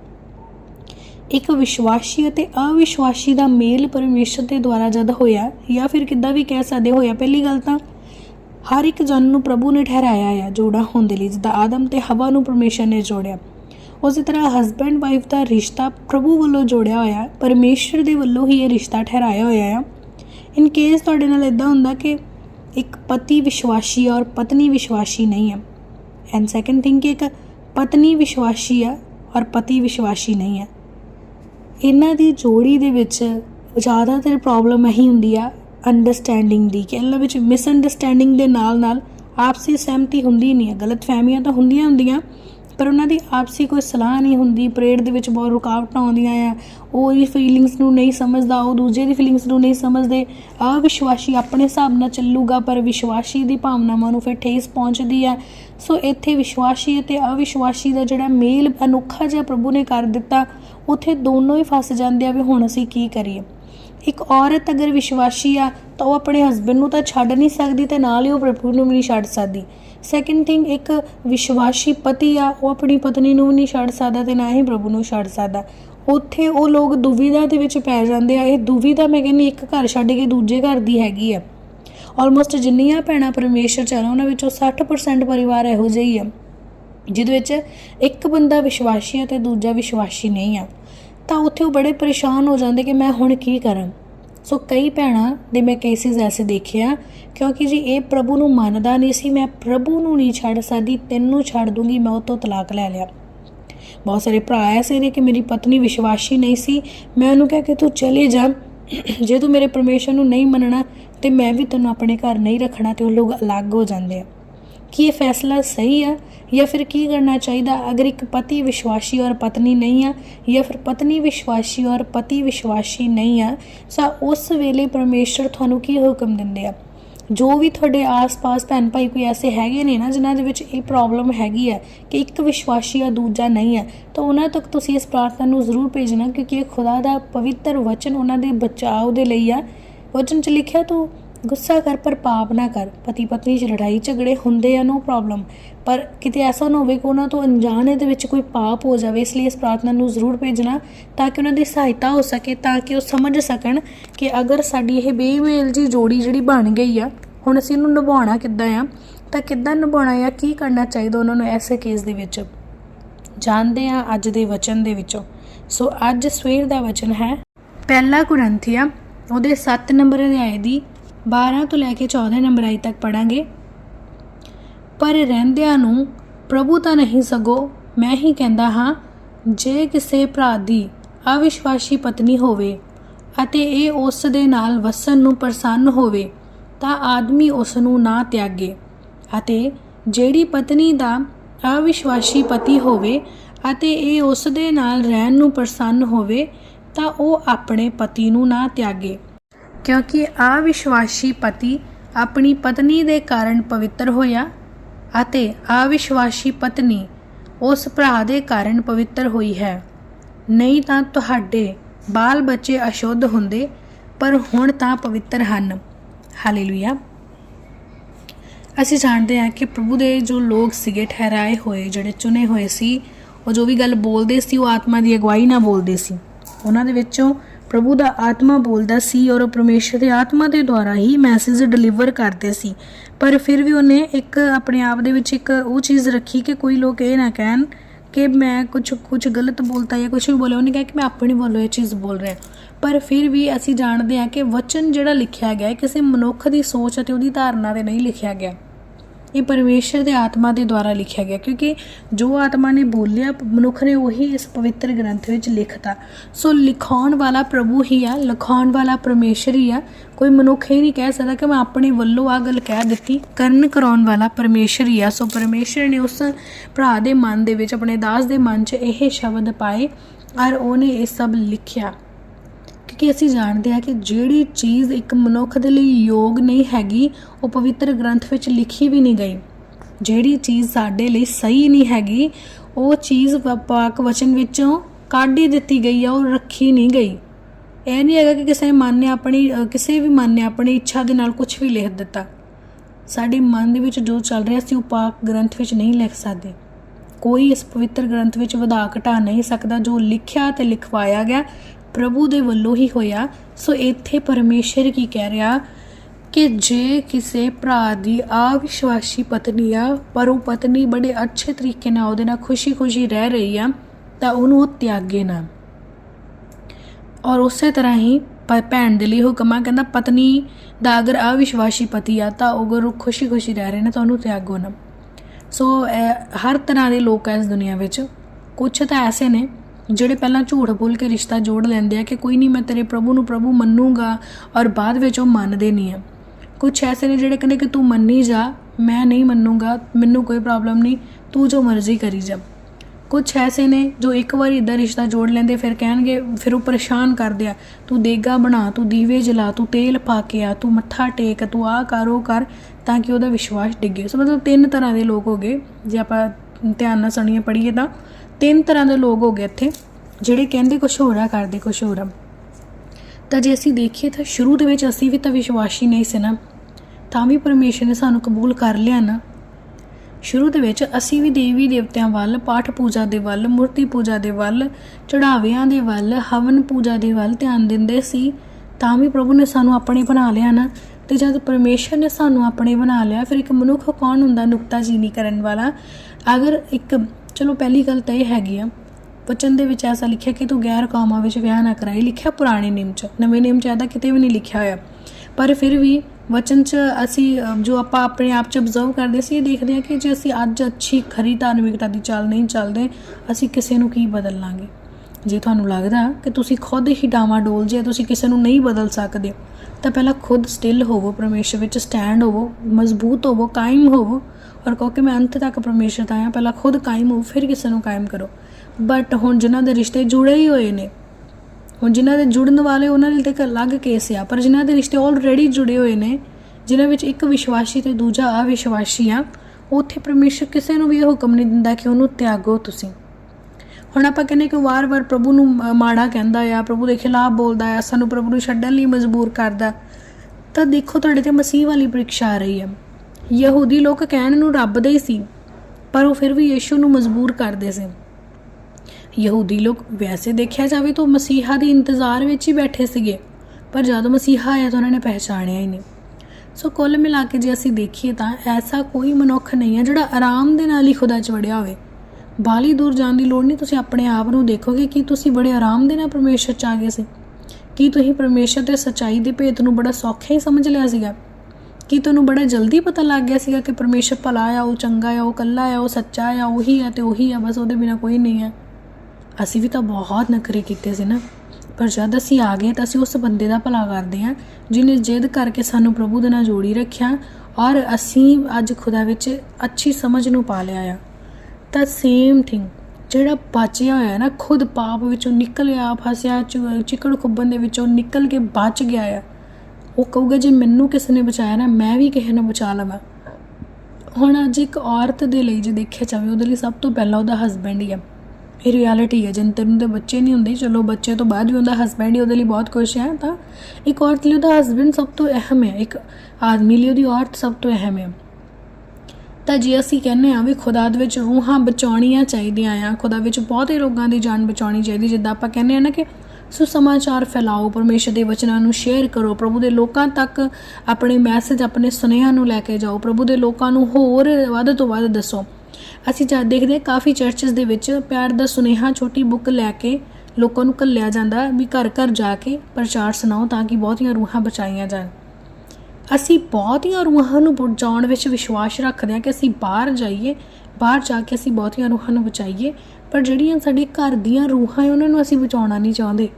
ਇੱਕ ਵਿਸ਼ਵਾਸੀ ਅਤੇ ਅਵਿਸ਼ਵਾਸੀ ਦਾ ਮੇਲ ਪਰਮੇਸ਼ਰ ਦੇ ਦੁਆਰਾ ਜਦ ਹੋਇਆ ਜਾਂ ਫਿਰ ਕਿੱਦਾਂ ਵੀ ਕਹਿ ਸਕਦੇ ਹੋਇਆ, ਪਹਿਲੀ ਗੱਲ ਤਾਂ ਹਰ ਇੱਕ ਜਨ ਨੂੰ ਪ੍ਰਭੂ ਨੇ ਠਹਿਰਾਇਆ ਆ, ਜੋੜਾ ਹੋਣ ਦੇ ਲਈ, ਜਿੱਦਾਂ ਆਦਮ ਤੇ ਹਵਾ ਨੂੰ ਪਰਮੇਸ਼ਰ ਨੇ ਜੋੜਿਆ। ਉਸੇ ਤਰ੍ਹਾਂ ਹਸਬੰਡ ਵਾਈਫ ਦਾ ਰਿਸ਼ਤਾ ਪ੍ਰਭੂ ਵੱਲੋਂ ਜੋੜਿਆ ਹੋਇਆ, ਪਰਮੇਸ਼ਰ ਦੇ ਵੱਲੋਂ ਹੀ ਇਹ ਰਿਸ਼ਤਾ ਠਹਿਰਾਇਆ ਹੋਇਆ ਆ। ਇਨ ਕੇਸ ਤੁਹਾਡੇ ਨਾਲ ਇਦਾਂ ਹੁੰਦਾ ਕਿ ਇੱਕ ਪਤੀ ਵਿਸ਼ਵਾਸੀ ਆ ਔਰ ਪਤਨੀ ਵਿਸ਼ਵਾਸੀ ਨਹੀਂ ਹੈ ਐਂਡ ਸੈਕੰਡ ਥਿੰਗ ਕਿ ਇੱਕ ਪਤਨੀ ਵਿਸ਼ਵਾਸੀ ਆ ਔਰ ਪਤੀ ਵਿਸ਼ਵਾਸੀ ਨਹੀਂ ਹੈ ਇਹਨਾਂ ਦੀ ਜੋੜੀ ਦੇ ਵਿੱਚ ਜ਼ਿਆਦਾਤਰ ਪ੍ਰੋਬਲਮ ਇਹੀ ਹੁੰਦੀ ਆ ਅੰਡਰਸਟੈਂਡਿੰਗ ਦੀ ਕਿ ਇਹਨਾਂ ਵਿੱਚ ਮਿਸ ਅੰਡਰਸਟੈਂਡਿੰਗ ਦੇ ਨਾਲ ਨਾਲ ਆਪਸੀ ਸਹਿਮਤੀ ਹੁੰਦੀ ਨਹੀਂ ਹੈ। ਗਲਤ ਫਹਿਮੀਆਂ ਤਾਂ ਹੁੰਦੀਆਂ ਹੁੰਦੀਆਂ, ਪਰ ਉਹਨਾਂ ਦੀ ਆਪਸੀ ਕੋਈ ਸਲਾਹ ਨਹੀਂ ਹੁੰਦੀ। ਪ੍ਰੇਡ ਦੇ ਵਿੱਚ ਬਹੁਤ ਰੁਕਾਵਟਾਂ ਆਉਂਦੀਆਂ ਆ। ਉਹ ਉਹਦੀ ਫੀਲਿੰਗਸ ਨੂੰ ਨਹੀਂ ਸਮਝਦਾ, ਉਹ ਦੂਜੇ ਦੀ ਫੀਲਿੰਗਸ ਨੂੰ ਨਹੀਂ ਸਮਝਦੇ। ਅਵਿਸ਼ਵਾਸੀ ਆਪਣੇ ਹਿਸਾਬ ਨਾਲ ਚੱਲੂਗਾ, ਪਰ ਵਿਸ਼ਵਾਸੀ ਦੀ ਭਾਵਨਾਵਾਂ ਨੂੰ ਫਿਰ ਠੇਸ ਪਹੁੰਚਦੀ ਆ। ਸੋ ਇੱਥੇ ਵਿਸ਼ਵਾਸੀ ਅਤੇ ਅਵਿਸ਼ਵਾਸੀ ਦਾ ਜਿਹੜਾ ਮੇਲ ਅਨੋਖਾ ਜਿਹਾ ਪ੍ਰਭੂ ਨੇ ਕਰ ਦਿੱਤਾ, ਉੱਥੇ ਦੋਨੋਂ ਹੀ ਫਸ ਜਾਂਦੇ ਆ ਵੀ ਹੁਣ ਅਸੀਂ ਕੀ ਕਰੀਏ। ਇੱਕ ਔਰਤ ਅਗਰ ਵਿਸ਼ਵਾਸੀ ਆ, ਤਾਂ ਉਹ ਆਪਣੇ ਹਸਬੰਡ ਨੂੰ ਤਾਂ ਛੱਡ ਨਹੀਂ ਸਕਦੀ ਤੇ ਨਾਲ ਹੀ ਉਹ ਪ੍ਰਭੂ ਨੂੰ ਵੀ ਨਹੀਂ ਛੱਡ ਸਕਦੀ। ਸੈਕਿੰਡ ਥਿੰਗ ਇੱਕ ਵਿਸ਼ਵਾਸੀ ਪਤੀ ਆ, ਉਹ ਆਪਣੀ ਪਤਨੀ ਨੂੰ ਵੀ ਨਹੀਂ ਛੱਡ ਸਕਦਾ ਤੇ ਨਾ ਹੀ ਪ੍ਰਭੂ ਨੂੰ ਛੱਡ ਸਕਦਾ। ਉੱਥੇ ਉਹ ਲੋਕ ਦੁਵਿਧਾ ਦੇ ਵਿੱਚ ਪੈ ਜਾਂਦੇ ਆ। ਇਹ ਦੁਵਿਧਾ ਮੈਂ ਕਹਿੰਦੀ ਇੱਕ ਘਰ ਛੱਡ ਕੇ ਦੂਜੇ ਘਰ ਦੀ ਹੈਗੀ ਆ। ਆਲਮੋਸਟ ਜਿੰਨੀਆਂ ਭੈਣਾਂ ਪਰਮੇਸ਼ਰ ਚ ਆ ਉਹਨਾਂ ਵਿੱਚੋਂ 60% ਪਰਿਵਾਰ ਇਹੋ ਜਿਹੇ ਹੀ ਆ, ਜਿਹਦੇ ਵਿੱਚ ਇੱਕ ਬੰਦਾ ਵਿਸ਼ਵਾਸੀ ਆ ਤੇ ਦੂਜਾ ਵਿਸ਼ਵਾਸੀ ਨਹੀਂ ਆ। ਤਾਂ ਉੱਥੇ ਉਹ ਬੜੇ ਪਰੇਸ਼ਾਨ ਹੋ ਜਾਂਦੇ ਕਿ ਮੈਂ ਹੁਣ ਕੀ ਕਰਾਂ। ਸੋ ਕਈ ਭੈਣਾਂ ਦੇ ਮੈਂ ਕੇਸਿਸ ਐਸੇ ਦੇਖੇ ਆ, ਕਿਉਂਕਿ ਜੀ ਇਹ ਪ੍ਰਭੂ ਨੂੰ ਮੰਨਦਾ ਨਹੀਂ ਸੀ, ਮੈਂ ਪ੍ਰਭੂ ਨੂੰ ਨਹੀਂ ਛੱਡ ਸਕਦੀ, ਤੈਨੂੰ ਛੱਡ ਦੂੰਗੀ, ਮੈਂ ਉਹ ਤੋਂ ਤਲਾਕ ਲੈ ਲਿਆ। ਬਹੁਤ ਸਾਰੇ ਭਰਾ ਐਸੇ ਨੇ ਕਿ ਮੇਰੀ ਪਤਨੀ ਵਿਸ਼ਵਾਸੀ ਨਹੀਂ ਸੀ। ਮੈਂ ਉਹਨੂੰ ਕਿਹਾ ਕਿ ਤੂੰ ਚਲੇ ਜਾ, ਜੇ ਤੂੰ ਮੇਰੇ ਪਰਮੇਸ਼ਰ ਨੂੰ ਨਹੀਂ ਮੰਨਣਾ, ਤੇ ਮੈਂ ਵੀ ਤੈਨੂੰ ਆਪਣੇ ਘਰ ਨਹੀਂ ਰੱਖਣਾ, ਤੇ ਉਹ ਲੋਕ ਅਲੱਗ ਹੋ ਜਾਂਦੇ ਆ। ਕੀ ਇਹ ਫੈਸਲਾ ਸਹੀ ਆ? ਜਾਂ ਫਿਰ ਕੀ ਕਰਨਾ ਚਾਹੀਦਾ? ਅਗਰ ਇੱਕ ਪਤੀ ਵਿਸ਼ਵਾਸੀ ਔਰ ਪਤਨੀ ਨਹੀਂ ਆ, ਜਾਂ ਫਿਰ ਪਤਨੀ ਵਿਸ਼ਵਾਸੀ ਔਰ ਪਤੀ ਵਿਸ਼ਵਾਸੀ ਨਹੀਂ ਆ ਸਾ ਉਸ ਵੇਲੇ ਪਰਮੇਸ਼ਰ ਤੁਹਾਨੂੰ ਕੀ ਹੁਕਮ ਦਿੰਦੇ ਆ? ਜੋ ਵੀ ਤੁਹਾਡੇ ਆਸ-ਪਾਸ ਭੈਣ ਭਾਈ ਕੋਈ ਐਸੇ ਹੈਗੇ ਨੇ ਨਾ, ਜਿਨ੍ਹਾਂ ਦੇ ਵਿੱਚ ਇਹ ਪ੍ਰੋਬਲਮ ਹੈਗੀ ਹੈ ਕਿ ਇੱਕ ਵਿਸ਼ਵਾਸੀ ਆ, ਦੂਜਾ ਨਹੀਂ ਹੈ ਤਾਂ ਉਹਨਾਂ ਤੱਕ ਤੁਸੀਂ ਇਸ ਪ੍ਰਾਰਥਨਾ ਨੂੰ ਜ਼ਰੂਰ ਭੇਜਣਾ, ਕਿਉਂਕਿ ਇਹ ਖੁਦਾ ਦਾ ਪਵਿੱਤਰ ਵਚਨ ਉਹਨਾਂ ਦੇ ਬਚਾਓ ਦੇ ਲਈ ਆ। ਵਚਨ 'ਚ ਲਿਖਿਆ ਤੂੰ ਗੁੱਸਾ ਕਰ, ਪਰ ਪਾਪ ਨਾ ਕਰ। ਪਤੀ ਪਤਨੀ 'ਚ ਲੜਾਈ, ਝਗੜੇ ਹੁੰਦੇ ਆ ਨੋ ਪ੍ਰੋਬਲਮ ਪਰ ਕਿਤੇ ਐਸਾ ਨਾ ਹੋਵੇ ਕਿ ਉਹਨਾਂ ਤੋਂ ਅਣਜਾਣੇ ਦੇ ਵਿੱਚ ਕੋਈ ਪਾਪ ਹੋ ਜਾਵੇ, ਇਸ ਲਈ ਇਸ ਪ੍ਰਾਰਥਨਾ ਨੂੰ ਜ਼ਰੂਰ ਭੇਜਣਾ, ਤਾਂ ਕਿ ਉਹਨਾਂ ਦੀ ਸਹਾਇਤਾ ਹੋ ਸਕੇ, ਤਾਂ ਕਿ ਉਹ ਸਮਝ ਸਕਣ ਕਿ ਅਗਰ ਸਾਡੀ ਇਹ ਬੇਮੇਲ ਜੀ ਜੋੜੀ ਜਿਹੜੀ ਬਣ ਗਈ ਆ, ਹੁਣ ਅਸੀਂ ਇਹਨੂੰ ਨਿਭਾਉਣਾ ਕਿੱਦਾਂ ਆ, ਤਾਂ ਕਿੱਦਾਂ ਨਿਭਾਉਣਾ ਆ, ਕੀ ਕਰਨਾ ਚਾਹੀਦਾ ਉਹਨਾਂ ਨੂੰ ਐਸੇ ਕੇਸ ਦੇ ਵਿੱਚ? ਜਾਣਦੇ ਆ ਅੱਜ ਦੇ ਵਚਨ ਦੇ ਵਿੱਚੋਂ। ਸੋ ਅੱਜ ਸਵੇਰ ਦਾ ਵਚਨ ਹੈ, ਪਹਿਲਾ ਕੁਰੰਥੀਆ, ਉਹਦੇ 7 ਨੰਬਰ ਅਧਿਆਇ ਦੀ 12 ਤੋਂ ਲੈ ਕੇ 14 ਨੰਬਰ ਆਈ ਤੱਕ ਪੜਾਂਗੇ ਪਰ ਰਹਿੰਦਿਆਂ ਨੂੰ ਪ੍ਰਭੂ ਤਾਂ ਨਹੀਂ ਸਗੋ ਮੈਂ ਹੀ ਕਹਿੰਦਾ ਹਾਂ, ਜੇ ਕਿਸੇ ਭਰਾ ਦੀ ਅਵਿਸ਼ਵਾਸੀ ਪਤਨੀ ਹੋਵੇ ਅਤੇ ਇਹ ਉਸ ਦੇ ਨਾਲ ਵਸਣ ਨੂੰ ਪ੍ਰਸੰਨ ਹੋਵੇ, ਤਾਂ ਆਦਮੀ ਉਸ ਨੂੰ ਨਾ ਤਿਆਗੇ ਅਤੇ ਜਿਹੜੀ ਪਤਨੀ ਦਾ ਅਵਿਸ਼ਵਾਸੀ ਪਤੀ ਹੋਵੇ ਅਤੇ ਇਹ ਉਸ ਦੇ ਨਾਲ ਰਹਿਣ ਨੂੰ ਪ੍ਰਸੰਨ ਹੋਵੇ, ਤਾਂ ਉਹ ਆਪਣੇ ਪਤੀ ਨੂੰ ਨਾ ਤਿਆਗੇ। ਕਿਉਂਕਿ ਆਵਿਸ਼ਵਾਸੀ ਪਤੀ ਆਪਣੀ ਪਤਨੀ ਦੇ ਕਾਰਨ ਪਵਿੱਤਰ ਹੋਇਆ ਅਤੇ ਆਵਿਸ਼ਵਾਸੀ ਪਤਨੀ ਉਸ ਭਰਾ ਦੇ ਕਾਰਨ ਪਵਿੱਤਰ ਹੋਈ ਹੈ। ਨਹੀਂ ਤਾਂ ਤੁਹਾਡੇ ਬਾਲ ਬੱਚੇ ਅਸ਼ੁੱਧ ਹੁੰਦੇ, ਪਰ ਹੁਣ ਤਾਂ ਪਵਿੱਤਰ ਹਨ। ਹਾਲੇਲੂਇਆ। ਅਸੀਂ ਜਾਣਦੇ ਹਾਂ ਕਿ ਪ੍ਰਭੂ ਦੇ ਜੋ ਲੋਕ ਸੀਗੇ, ਠਹਿਰਾਏ ਹੋਏ, ਜਿਹੜੇ ਚੁਣੇ ਹੋਏ ਸੀ, ਉਹ ਜੋ ਵੀ ਗੱਲ ਬੋਲਦੇ ਸੀ, ਉਹ ਆਤਮਾ ਦੀ ਅਗਵਾਈ ਨਾਲ ਬੋਲਦੇ ਸੀ। ਉਹਨਾਂ ਦੇ ਵਿੱਚੋਂ ਪ੍ਰਭੂ ਦਾ ਆਤਮਾ ਬੋਲਦਾ ਸੀ ਔਰ ਉਹ ਪਰਮੇਸ਼ਰ ਦੇ ਆਤਮਾ ਦੇ ਦੁਆਰਾ ਹੀ ਮੈਸੇਜ ਡਿਲੀਵਰ ਕਰਦੇ ਸੀ। ਪਰ ਫਿਰ ਵੀ ਉਹਨੇ ਇੱਕ ਆਪਣੇ ਆਪ ਦੇ ਵਿੱਚ ਇੱਕ ਉਹ ਚੀਜ਼ ਰੱਖੀ ਕਿ ਕੋਈ ਲੋਕ ਇਹ ਨਾ ਕਹਿਣ ਕਿ ਮੈਂ ਕੁਝ ਕੁਝ ਗਲਤ ਬੋਲਤਾ ਜਾਂ ਕੁਝ ਵੀ ਬੋਲਿਆ, ਉਹਨੇ ਕਿਹਾ ਕਿ ਮੈਂ ਆਪਣੇ ਵੱਲੋਂ ਇਹ ਚੀਜ਼ ਬੋਲ ਰਿਹਾ। ਪਰ ਫਿਰ ਵੀ ਅਸੀਂ ਜਾਣਦੇ ਹਾਂ ਕਿ ਵਚਨ ਜਿਹੜਾ ਲਿਖਿਆ ਗਿਆ ਹੈ, ਕਿਸੇ ਮਨੁੱਖ ਦੀ ਸੋਚ ਅਤੇ ਉਹਦੀ ਧਾਰਨਾ ਤੇ ਨਹੀਂ ਲਿਖਿਆ ਗਿਆ। ਇਹ ਪਰਮੇਸ਼ਰ ਦੇ ਆਤਮਾ ਦੇ ਦੁਆਰਾ ਲਿਖਿਆ ਗਿਆ, ਕਿਉਂਕਿ ਜੋ ਆਤਮਾ ਨੇ ਬੋਲਿਆ, ਮਨੁੱਖ ਨੇ ਉਹੀ ਇਸ ਪਵਿੱਤਰ ਗ੍ਰੰਥ ਵਿੱਚ ਲਿਖਤਾ। ਸੋ ਲਿਖਾਉਣ ਵਾਲਾ ਪ੍ਰਭੂ ਹੀ ਆ, ਲਿਖਾਉਣ ਵਾਲਾ ਪਰਮੇਸ਼ਰ ਹੀ ਆ। ਕੋਈ ਮਨੁੱਖ ਇਹ ਨਹੀਂ ਕਹਿ ਸਕਦਾ ਕਿ ਮੈਂ ਆਪਣੇ ਵੱਲੋਂ ਆ ਗੱਲ ਕਹਿ ਦਿੱਤੀ। ਕਰਨ ਕਰਾਉਣ ਵਾਲਾ ਪਰਮੇਸ਼ਰ ਹੀ ਆ। ਸੋ ਪਰਮੇਸ਼ਰ ਨੇ ਉਸ ਭਰਾ ਦੇ ਮਨ ਦੇ ਵਿੱਚ, ਆਪਣੇ ਦਾਸ ਦੇ ਮਨ 'ਚ ਇਹ ਸ਼ਬਦ ਪਾਏ ਔਰ ਉਹਨੇ ਇਹ ਸਭ ਲਿਖਿਆ। ਕਿਉਂਕਿ ਅਸੀਂ ਜਾਣਦੇ ਹਾਂ ਕਿ ਜਿਹੜੀ ਚੀਜ਼ ਇੱਕ ਮਨੁੱਖ ਦੇ ਲਈ ਯੋਗ ਨਹੀਂ ਹੈਗੀ, ਉਹ ਪਵਿੱਤਰ ਗ੍ਰੰਥ ਵਿੱਚ ਲਿਖੀ ਵੀ ਨਹੀਂ ਗਈ। ਜਿਹੜੀ ਚੀਜ਼ ਸਾਡੇ ਲਈ ਸਹੀ ਨਹੀਂ ਹੈਗੀ, ਉਹ ਚੀਜ਼ ਪ- ਪਾਕ ਵਚਨ ਵਿੱਚੋਂ ਕੱਢ ਹੀ ਦਿੱਤੀ ਗਈ ਆ, ਉਹ ਰੱਖੀ ਨਹੀਂ ਗਈ। ਇਹ ਨਹੀਂ ਹੈਗਾ ਕਿ ਕਿਸੇ ਮਨ ਨੇ ਆਪਣੀ ਕਿਸੇ ਵੀ ਮਨ ਨੇ ਆਪਣੀ ਇੱਛਾ ਦੇ ਨਾਲ ਕੁਝ ਵੀ ਲਿਖ ਦਿੱਤਾ। ਸਾਡੇ ਮਨ ਦੇ ਵਿੱਚ ਜੋ ਚੱਲ ਰਿਹਾ ਸੀ ਉਹ ਪਾਕ ਗ੍ਰੰਥ ਵਿੱਚ ਨਹੀਂ ਲਿਖ ਸਕਦੇ। ਕੋਈ ਇਸ ਪਵਿੱਤਰ ਗ੍ਰੰਥ ਵਿੱਚ ਵਧਾ ਘਟਾ ਨਹੀਂ ਸਕਦਾ, ਜੋ ਲਿਖਿਆ ਤੇ ਲਿਖਵਾਇਆ ਗਿਆ ਪ੍ਰਭੂ ਦੇ ਵੱਲੋਂ ਹੀ ਹੋਇਆ। ਸੋ ਇੱਥੇ ਪਰਮੇਸ਼ਰ ਕੀ ਕਹਿ ਰਿਹਾ ਕਿ ਜੇ ਕਿਸੇ ਭਰਾ ਦੀ ਅਵਿਸ਼ਵਾਸੀ ਪਤਨੀ ਆ, ਪਰ ਉਹ ਪਤਨੀ ਬੜੇ ਅੱਛੇ ਤਰੀਕੇ ਨਾਲ ਉਹਦੇ ਨਾਲ ਖੁਸ਼ੀ-ਖੁਸ਼ੀ ਰਹਿ ਰਹੀ ਆ, ਤਾਂ ਉਹਨੂੰ ਉਹ ਤਿਆਗੇ ਨਾ। ਔਰ ਉਸੇ ਤਰ੍ਹਾਂ ਹੀ ਪ- ਭੈਣ ਦੇ ਲਈ ਹੁਕਮ ਆ, ਕਹਿੰਦਾ ਪਤਨੀ ਦਾ ਅਗਰ ਅਵਿਸ਼ਵਾਸੀ ਪਤੀ ਆ, ਤਾਂ ਉਹ ਗੁਰੂ ਖੁਸ਼ੀ-ਖੁਸ਼ੀ ਰਹਿ ਰਹੇ ਨੇ, ਤਾਂ ਉਹਨੂੰ ਤਿਆਗੋ ਨਾ। ਸੋ ਹਰ ਤਰ੍ਹਾਂ ਦੇ ਲੋਕ ਆ ਇਸ ਦੁਨੀਆ ਵਿੱਚ। ਕੁਝ ਤਾਂ ਐਸੇ ਨੇ ਜਿਹੜੇ ਪਹਿਲਾਂ ਝੂਠ ਬੋਲ ਕੇ ਰਿਸ਼ਤਾ ਜੋੜ ਲੈਂਦੇ ਆ ਕਿ ਕੋਈ ਨਹੀਂ ਮੈਂ ਤੇਰੇ ਪ੍ਰਭੂ ਨੂੰ ਪ੍ਰਭੂ ਮੰਨੂਗਾ ਔਰ ਬਾਅਦ ਵਿੱਚ ਉਹ ਮੰਨਦੇ ਨਹੀਂ ਆ। ਕੁਝ ਐਸੇ ਨੇ ਜਿਹੜੇ ਕਹਿੰਦੇ ਕਿ ਤੂੰ ਮੰਨੀ ਜਾ, ਮੈਂ ਨਹੀਂ ਮੰਨੂਗਾ, ਮੈਨੂੰ ਕੋਈ ਪ੍ਰੋਬਲਮ ਨਹੀਂ, ਤੂੰ ਜੋ ਮਰਜ਼ੀ ਕਰੀ ਜਾ। ਕੁਝ ਐਸੇ ਨੇ ਜੋ ਇੱਕ ਵਾਰੀ ਇਦਾਂ ਰਿਸ਼ਤਾ ਜੋੜ ਲੈਂਦੇ, ਫਿਰ ਕਹਿਣਗੇ, ਫਿਰ ਉਹ ਪਰੇਸ਼ਾਨ ਕਰਦੇ ਆ, ਤੂੰ ਦੇਗਾ ਬਣਾ, ਤੂੰ ਦੀਵੇ ਜਲਾ, ਤੂੰ ਤੇਲ ਪਾ ਕੇ ਆ, ਤੂੰ ਮੱਥਾ ਟੇਕ, ਤੂੰ ਆ ਕਰ, ਉਹ ਕਰ, ਤਾਂ ਕਿ ਉਹਦਾ ਵਿਸ਼ਵਾਸ ਡਿੱਗੇ। ਸੋ ਮਤਲਬ ਤਿੰਨ ਤਰ੍ਹਾਂ ਦੇ ਲੋਕ ਹੋ ਗਏ, ਜੇ ਆਪਾਂ ਧਿਆਨ ਨਾਲ ਸੁਣੀਏ, ਪੜ੍ਹੀਏ ਤਾਂ। ਤਿੰਨ ਤਰ੍ਹਾਂ ਦੇ ਲੋਕ ਹੋ ਗਏ ਇੱਥੇ, ਜਿਹੜੇ ਕਹਿੰਦੇ ਕੁਝ ਹੋਰ ਆ, ਕਰਦੇ ਕੁਝ ਹੋਰ ਆ। ਤਾਂ ਜੇ ਅਸੀਂ ਦੇਖੀਏ ਤਾਂ ਸ਼ੁਰੂ ਦੇ ਵਿੱਚ ਅਸੀਂ ਵੀ ਤਾਂ ਵਿਸ਼ਵਾਸੀ ਨਹੀਂ ਸੀ ਨਾ, ਤਾਂ ਵੀ ਪਰਮੇਸ਼ਰ ਨੇ ਸਾਨੂੰ ਕਬੂਲ ਕਰ ਲਿਆ ਨਾ। ਸ਼ੁਰੂ ਦੇ ਵਿੱਚ ਅਸੀਂ ਵੀ ਦੇਵੀ ਦੇਵਤਿਆਂ ਵੱਲ, ਪਾਠ ਪੂਜਾ ਦੇ ਵੱਲ, ਮੂਰਤੀ ਪੂਜਾ ਦੇ ਵੱਲ, ਚੜਾਵਿਆਂ ਦੇ ਵੱਲ, ਹਵਨ ਪੂਜਾ ਦੇ ਵੱਲ ਧਿਆਨ ਦਿੰਦੇ ਸੀ, ਤਾਂ ਵੀ ਪ੍ਰਭੂ ਨੇ ਸਾਨੂੰ ਆਪਣੇ ਬਣਾ ਲਿਆ ਨਾ। ਤੇ ਜਦ ਪਰਮੇਸ਼ਰ ਨੇ ਸਾਨੂੰ ਆਪਣੇ ਬਣਾ ਲਿਆ, ਫਿਰ ਇੱਕ ਮਨੁੱਖ ਕੌਣ ਹੁੰਦਾ? ਨੁਕਤਾਚੀਨੀ ਕਰਨ ਵਾਲਾ। ਅਗਰ ਇੱਕ ਚਲੋ ਪਹਿਲੀ ਗੱਲ ਤਾਂ ਇਹ ਹੈਗੀ ਆ ਵਚਨ ਦੇ ਵਿੱਚ ਐਸਾ ਲਿਖਿਆ ਕਿ ਤੂੰ ਗੈਰ ਕੌਮਾਂ ਵਿੱਚ ਵਿਆਹ ਨਾ ਕਰਾਈ, ਲਿਖਿਆ ਪੁਰਾਣੇ ਨਿਯਮ 'ਚ, ਨਵੇਂ ਨਿਯਮ 'ਚ ਐਦਾ ਕਿਤੇ ਵੀ ਨਹੀਂ ਲਿਖਿਆ ਹੋਇਆ। ਪਰ ਫਿਰ ਵੀ ਵਚਨ 'ਚ ਅਸੀਂ ਜੋ ਆਪਾਂ ਆਪਣੇ ਆਪ 'ਚ ਅਬਜ਼ਰਵ ਕਰਦੇ ਸੀ, ਇਹ ਦੇਖਦੇ ਹਾਂ ਕਿ ਜੇ ਅਸੀਂ ਅੱਜ ਅੱਛੀ, ਖਰੀ ਧਾਰਮਿਕਤਾ ਦੀ ਚਾਲ ਨਹੀਂ ਚੱਲਦੇ, ਅਸੀਂ ਕਿਸੇ ਨੂੰ ਕੀ ਬਦਲ ਲਾਂਗੇ? ਜੇ ਤੁਹਾਨੂੰ ਲੱਗਦਾ ਕਿ ਤੁਸੀਂ ਖੁਦ ਹੀ ਡਾਵਾਡੋਲ ਜੇ, ਤੁਸੀਂ ਕਿਸੇ ਨੂੰ ਨਹੀਂ ਬਦਲ ਸਕਦੇ, ਤਾਂ ਪਹਿਲਾਂ ਖੁਦ ਸਟਿਲ ਹੋਵੋ ਪਰਮੇਸ਼ਰ ਵਿੱਚ ਸਟੈਂਡ ਹੋਵੋ, ਮਜ਼ਬੂਤ ਹੋਵੋ, ਕਾਇਮ ਹੋਵੋ। ਔਰ ਕਹੋ ਕਿ ਮੈਂ ਅੰਤ ਤੱਕ ਪਰਮੇਸ਼ਰ ਦਾ ਹਾਂ ਪਹਿਲਾਂ ਖੁਦ ਕਾਇਮ ਹੋ, ਫਿਰ ਕਿਸੇ ਨੂੰ ਕਾਇਮ ਕਰੋ। ਬਟ ਹੁਣ ਜਿਨ੍ਹਾਂ ਦੇ ਰਿਸ਼ਤੇ ਜੁੜੇ ਹੀ ਹੋਏ ਨੇ, ਹੁਣ ਜਿਨ੍ਹਾਂ ਦੇ ਜੁੜਨ ਵਾਲੇ ਉਹਨਾਂ ਲਈ ਤਾਂ ਇੱਕ ਅਲੱਗ ਕੇਸ ਆ, ਪਰ ਜਿਨ੍ਹਾਂ ਦੇ ਰਿਸ਼ਤੇ ਆਲਰੇਡੀ ਜੁੜੇ ਹੋਏ ਨੇ, ਜਿਨ੍ਹਾਂ ਵਿੱਚ ਇੱਕ ਵਿਸ਼ਵਾਸੀ ਤੇ ਦੂਜਾ ਅਵਿਸ਼ਵਾਸੀ ਆ, ਉੱਥੇ ਪਰਮੇਸ਼ਰ ਕਿਸੇ ਨੂੰ ਵੀ ਇਹ ਹੁਕਮ ਨਹੀਂ ਦਿੰਦਾ ਕਿ ਉਹਨੂੰ ਤਿਆਗੋ ਤੁਸੀਂ। ਹੁਣ ਆਪਾਂ ਕਹਿੰਦੇ ਕਿ ਵਾਰ-ਵਾਰ ਪ੍ਰਭੂ ਨੂੰ ਮ- ਮਾੜਾ ਕਹਿੰਦਾ ਆ, ਪ੍ਰਭੂ ਦੇ ਖਿਲਾਫ ਬੋਲਦਾ ਆ, ਸਾਨੂੰ ਪ੍ਰਭੂ ਨੂੰ ਛੱਡਣ ਲਈ ਮਜਬੂਰ ਕਰਦਾ। ਤਾਂ ਦੇਖੋ, ਤੁਹਾਡੇ ਤੇ ਮਸੀਹ ਵਾਲੀ ਪ੍ਰੀਖਿਆ ਆ ਰਹੀ ਹੈ ਯਹੂਦੀ ਲੋਕ ਕਹਿਣ ਨੂੰ ਰੱਬ ਦੇ ਹੀ ਸੀ, ਪਰ ਉਹ ਫਿਰ ਵੀ ਯੀਸ਼ੂ ਨੂੰ ਮਜਬੂਰ ਕਰਦੇ ਸੀ। ਯਹੂਦੀ ਲੋਕ ਵੈਸੇ ਦੇਖਿਆ ਜਾਵੇ ਤਾਂ ਮਸੀਹਾ ਦੇ ਇੰਤਜ਼ਾਰ ਵਿੱਚ ਹੀ ਬੈਠੇ ਸੀਗੇ, ਪਰ ਜਦੋਂ ਮਸੀਹਾ ਆਇਆ ਤਾਂ ਉਹਨਾਂ ਨੇ ਪਹਿਚਾਣਿਆ ਹੀ ਨਹੀਂ। ਸੋ ਕੁੱਲ ਮਿਲਾ ਕੇ ਜੇ ਅਸੀਂ ਦੇਖੀਏ ਤਾਂ ਐਸਾ ਕੋਈ ਮਨੁੱਖ ਨਹੀਂ ਹੈ ਜਿਹੜਾ ਆਰਾਮ ਦੇ ਨਾਲ ਹੀ ਖੁਦਾ 'ਚ ਵੜਿਆ ਹੋਵੇ। ਬਾਲੀ ਦੂਰ ਜਾਣ ਦੀ ਲੋੜ ਨਹੀਂ, ਤੁਸੀਂ ਆਪਣੇ ਆਪ ਨੂੰ ਦੇਖੋਗੇ ਕਿ ਤੁਸੀਂ ਬੜੇ ਆਰਾਮ ਦੇ ਨਾਲ ਪਰਮੇਸ਼ਰ 'ਚ ਆ ਗਏ ਸੀ। ਕੀ ਤੁਸੀਂ ਪਰਮੇਸ਼ਰ ਤੇ ਸੱਚਾਈ ਦੇ ਭੇਤ ਨੂੰ ਬੜਾ ਸੌਖਾ ਹੀ ਸਮਝ ਲਿਆ ਸੀਗਾ? ਕੀ ਤੁਹਾਨੂੰ ਬੜਾ ਜਲਦੀ ਪਤਾ ਲੱਗ ਗਿਆ ਸੀਗਾ ਕਿ ਪਰਮੇਸ਼ਰ ਭਲਾ ਆ, ਉਹ ਚੰਗਾ ਆ, ਉਹ ਕੱਲਾ ਆ, ਉਹ ਸੱਚਾ ਆ, ਉਹੀ ਆ ਤੇ ਉਹੀ ਆ, ਬਸ ਉਹਦੇ ਬਿਨਾ ਕੋਈ ਨਹੀਂ ਹੈ ਅਸੀਂ ਵੀ ਤਾਂ ਬਹੁਤ ਨਖਰੇ ਕੀਤੇ ਸੀ ਨਾ। ਪਰ ਜਦ ਅਸੀਂ ਆ ਗਏ ਤਾਂ ਅਸੀਂ ਉਸ ਬੰਦੇ ਦਾ ਭਲਾ ਕਰਦੇ ਹਾਂ ਜਿਨੇ ਜਿੱਦ ਕਰਕੇ ਸਾਨੂੰ ਪ੍ਰਭੂ ਦੇ ਨਾਲ ਜੋੜੀ ਰੱਖਿਆ ਔਰ ਅਸੀਂ ਅੱਜ ਖੁਦਾ ਵਿੱਚ ਅੱਛੀ ਸਮਝ ਨੂੰ ਪਾ ਲਿਆ ਆ। ਤਾਂ ਸੇਮ ਥਿੰਗ ਜਿਹੜਾ ਬਚਿਆ ਹੋਇਆ ਨਾ, ਖੁਦ ਪਾਪ ਵਿੱਚੋਂ ਨਿਕਲਿਆ, ਫਸਿਆ, ਚੁ- ਚਿੱਕੜ ਖੁੱਬਨ ਦੇ ਵਿੱਚੋਂ ਨਿਕਲ ਕੇ ਬਚ ਗਿਆ ਆ। ਉਹ ਕਹੂਗਾ, ਜੇ ਮੈਨੂੰ ਕਿਸੇ ਨੇ ਬਚਾਇਆ ਨਾ, ਮੈਂ ਵੀ ਕਿਸੇ ਨੂੰ ਬਚਾ ਲਵਾਂ। ਹੁਣ ਅੱਜ ਇੱਕ ਔਰਤ ਦੇ ਲਈ ਜੇ ਦੇਖਿਆ ਜਾਵੇ, ਉਹਦੇ ਲਈ ਸਭ ਤੋਂ ਪਹਿਲਾਂ ਉਹਦਾ ਹਸਬੈਂਡ ਹੀ ਆ। ਇਹ ਰਿਐਲਿਟੀ ਹੈ ਜੰਤਰ ਨੂੰ ਦੇ ਬੱਚੇ ਨਹੀਂ ਹੁੰਦੇ। ਚਲੋ, ਬੱਚੇ ਤੋਂ ਬਾਅਦ ਵੀ ਉਹਦਾ ਹਸਬੈਂਡ ਹੀ ਉਹਦੇ ਲਈ ਬਹੁਤ ਕੁਛ ਹੈ, ਤਾਂ ਇੱਕ ਔਰਤ ਲਈ ਉਹਦਾ ਹਸਬੈਂਡ ਸਭ ਤੋਂ ਅਹਿਮ ਹੈ ਇੱਕ ਆਦਮੀ ਲਈ ਉਹਦੀ ਔਰਤ ਸਭ ਤੋਂ ਅਹਿਮ ਹੈ ਤਾਂ ਜੇ ਅਸੀਂ ਕਹਿੰਦੇ ਆ ਵੀ ਖੁਦਾ ਦੇ ਵਿੱਚ ਰੂਹਾਂ ਬਚਾਉਣੀਆਂ ਚਾਹੀਦੀਆਂ ਆ, ਖੁਦਾ ਵਿੱਚ ਬਹੁਤੇ ਰੋਗਾਂ ਦੀ ਜਾਨ ਬਚਾਉਣੀ ਚਾਹੀਦੀ, ਜਿੱਦਾਂ ਆਪਾਂ ਕਹਿੰਦੇ ਆ ਨਾ ਕਿ ਸੁਸਮਾਚਾਰ ਫੈਲਾਓ, ਪਰਮੇਸ਼ਰ ਦੇ ਵਚਨਾਂ ਨੂੰ ਸ਼ੇਅਰ ਕਰੋ, ਪ੍ਰਭੂ ਦੇ ਲੋਕਾਂ ਤੱਕ ਆਪਣੇ ਮੈਸੇਜ ਆਪਣੇ ਸੁਨੇਹਾ ਨੂੰ ਲੈ ਕੇ ਜਾਓ, ਪ੍ਰਭੂ ਦੇ ਲੋਕਾਂ ਨੂੰ ਹੋਰ ਵੱਧ ਤੋਂ ਵੱਧ ਦੱਸੋ। ਅਸੀਂ ਜਦ ਦੇਖਦੇ ਹਾਂ ਕਾਫੀ ਚਰਚਸ ਦੇ ਵਿੱਚ ਪਿਆਰ ਦਾ ਸੁਨੇਹਾ, ਛੋਟੀ ਬੁੱਕ ਲੈ ਕੇ ਲੋਕਾਂ ਨੂੰ ਘੱਲਿਆ ਜਾਂਦਾ ਵੀ ਘਰ ਘਰ ਜਾ ਕੇ ਪ੍ਰਚਾਰ ਸੁਣਾਓ ਤਾਂ ਕਿ ਬਹੁਤੀਆਂ ਰੂਹਾਂ ਬਚਾਈਆਂ ਜਾਣ। ਅਸੀਂ ਬਹੁਤੀਆਂ ਰੂਹਾਂ ਨੂੰ ਬਚਾਉਣ ਵਿੱਚ ਵਿਸ਼ਵਾਸ ਰੱਖਦੇ ਹਾਂ ਕਿ ਅਸੀਂ ਬਾਹਰ ਜਾਈਏ, ਬਾਹਰ ਜਾ ਕੇ ਅਸੀਂ ਬਹੁਤੀਆਂ ਰੂਹਾਂ ਨੂੰ ਬਚਾਈਏ, ਪਰ ਜਿਹੜੀਆਂ ਸਾਡੇ ਘਰ ਦੀਆਂ ਰੂਹਾਂ ਹੈ ਉਹਨਾਂ ਨੂੰ ਅਸੀਂ ਬਚਾਉਣਾ ਨਹੀਂ ਚਾਹੁੰਦੇ।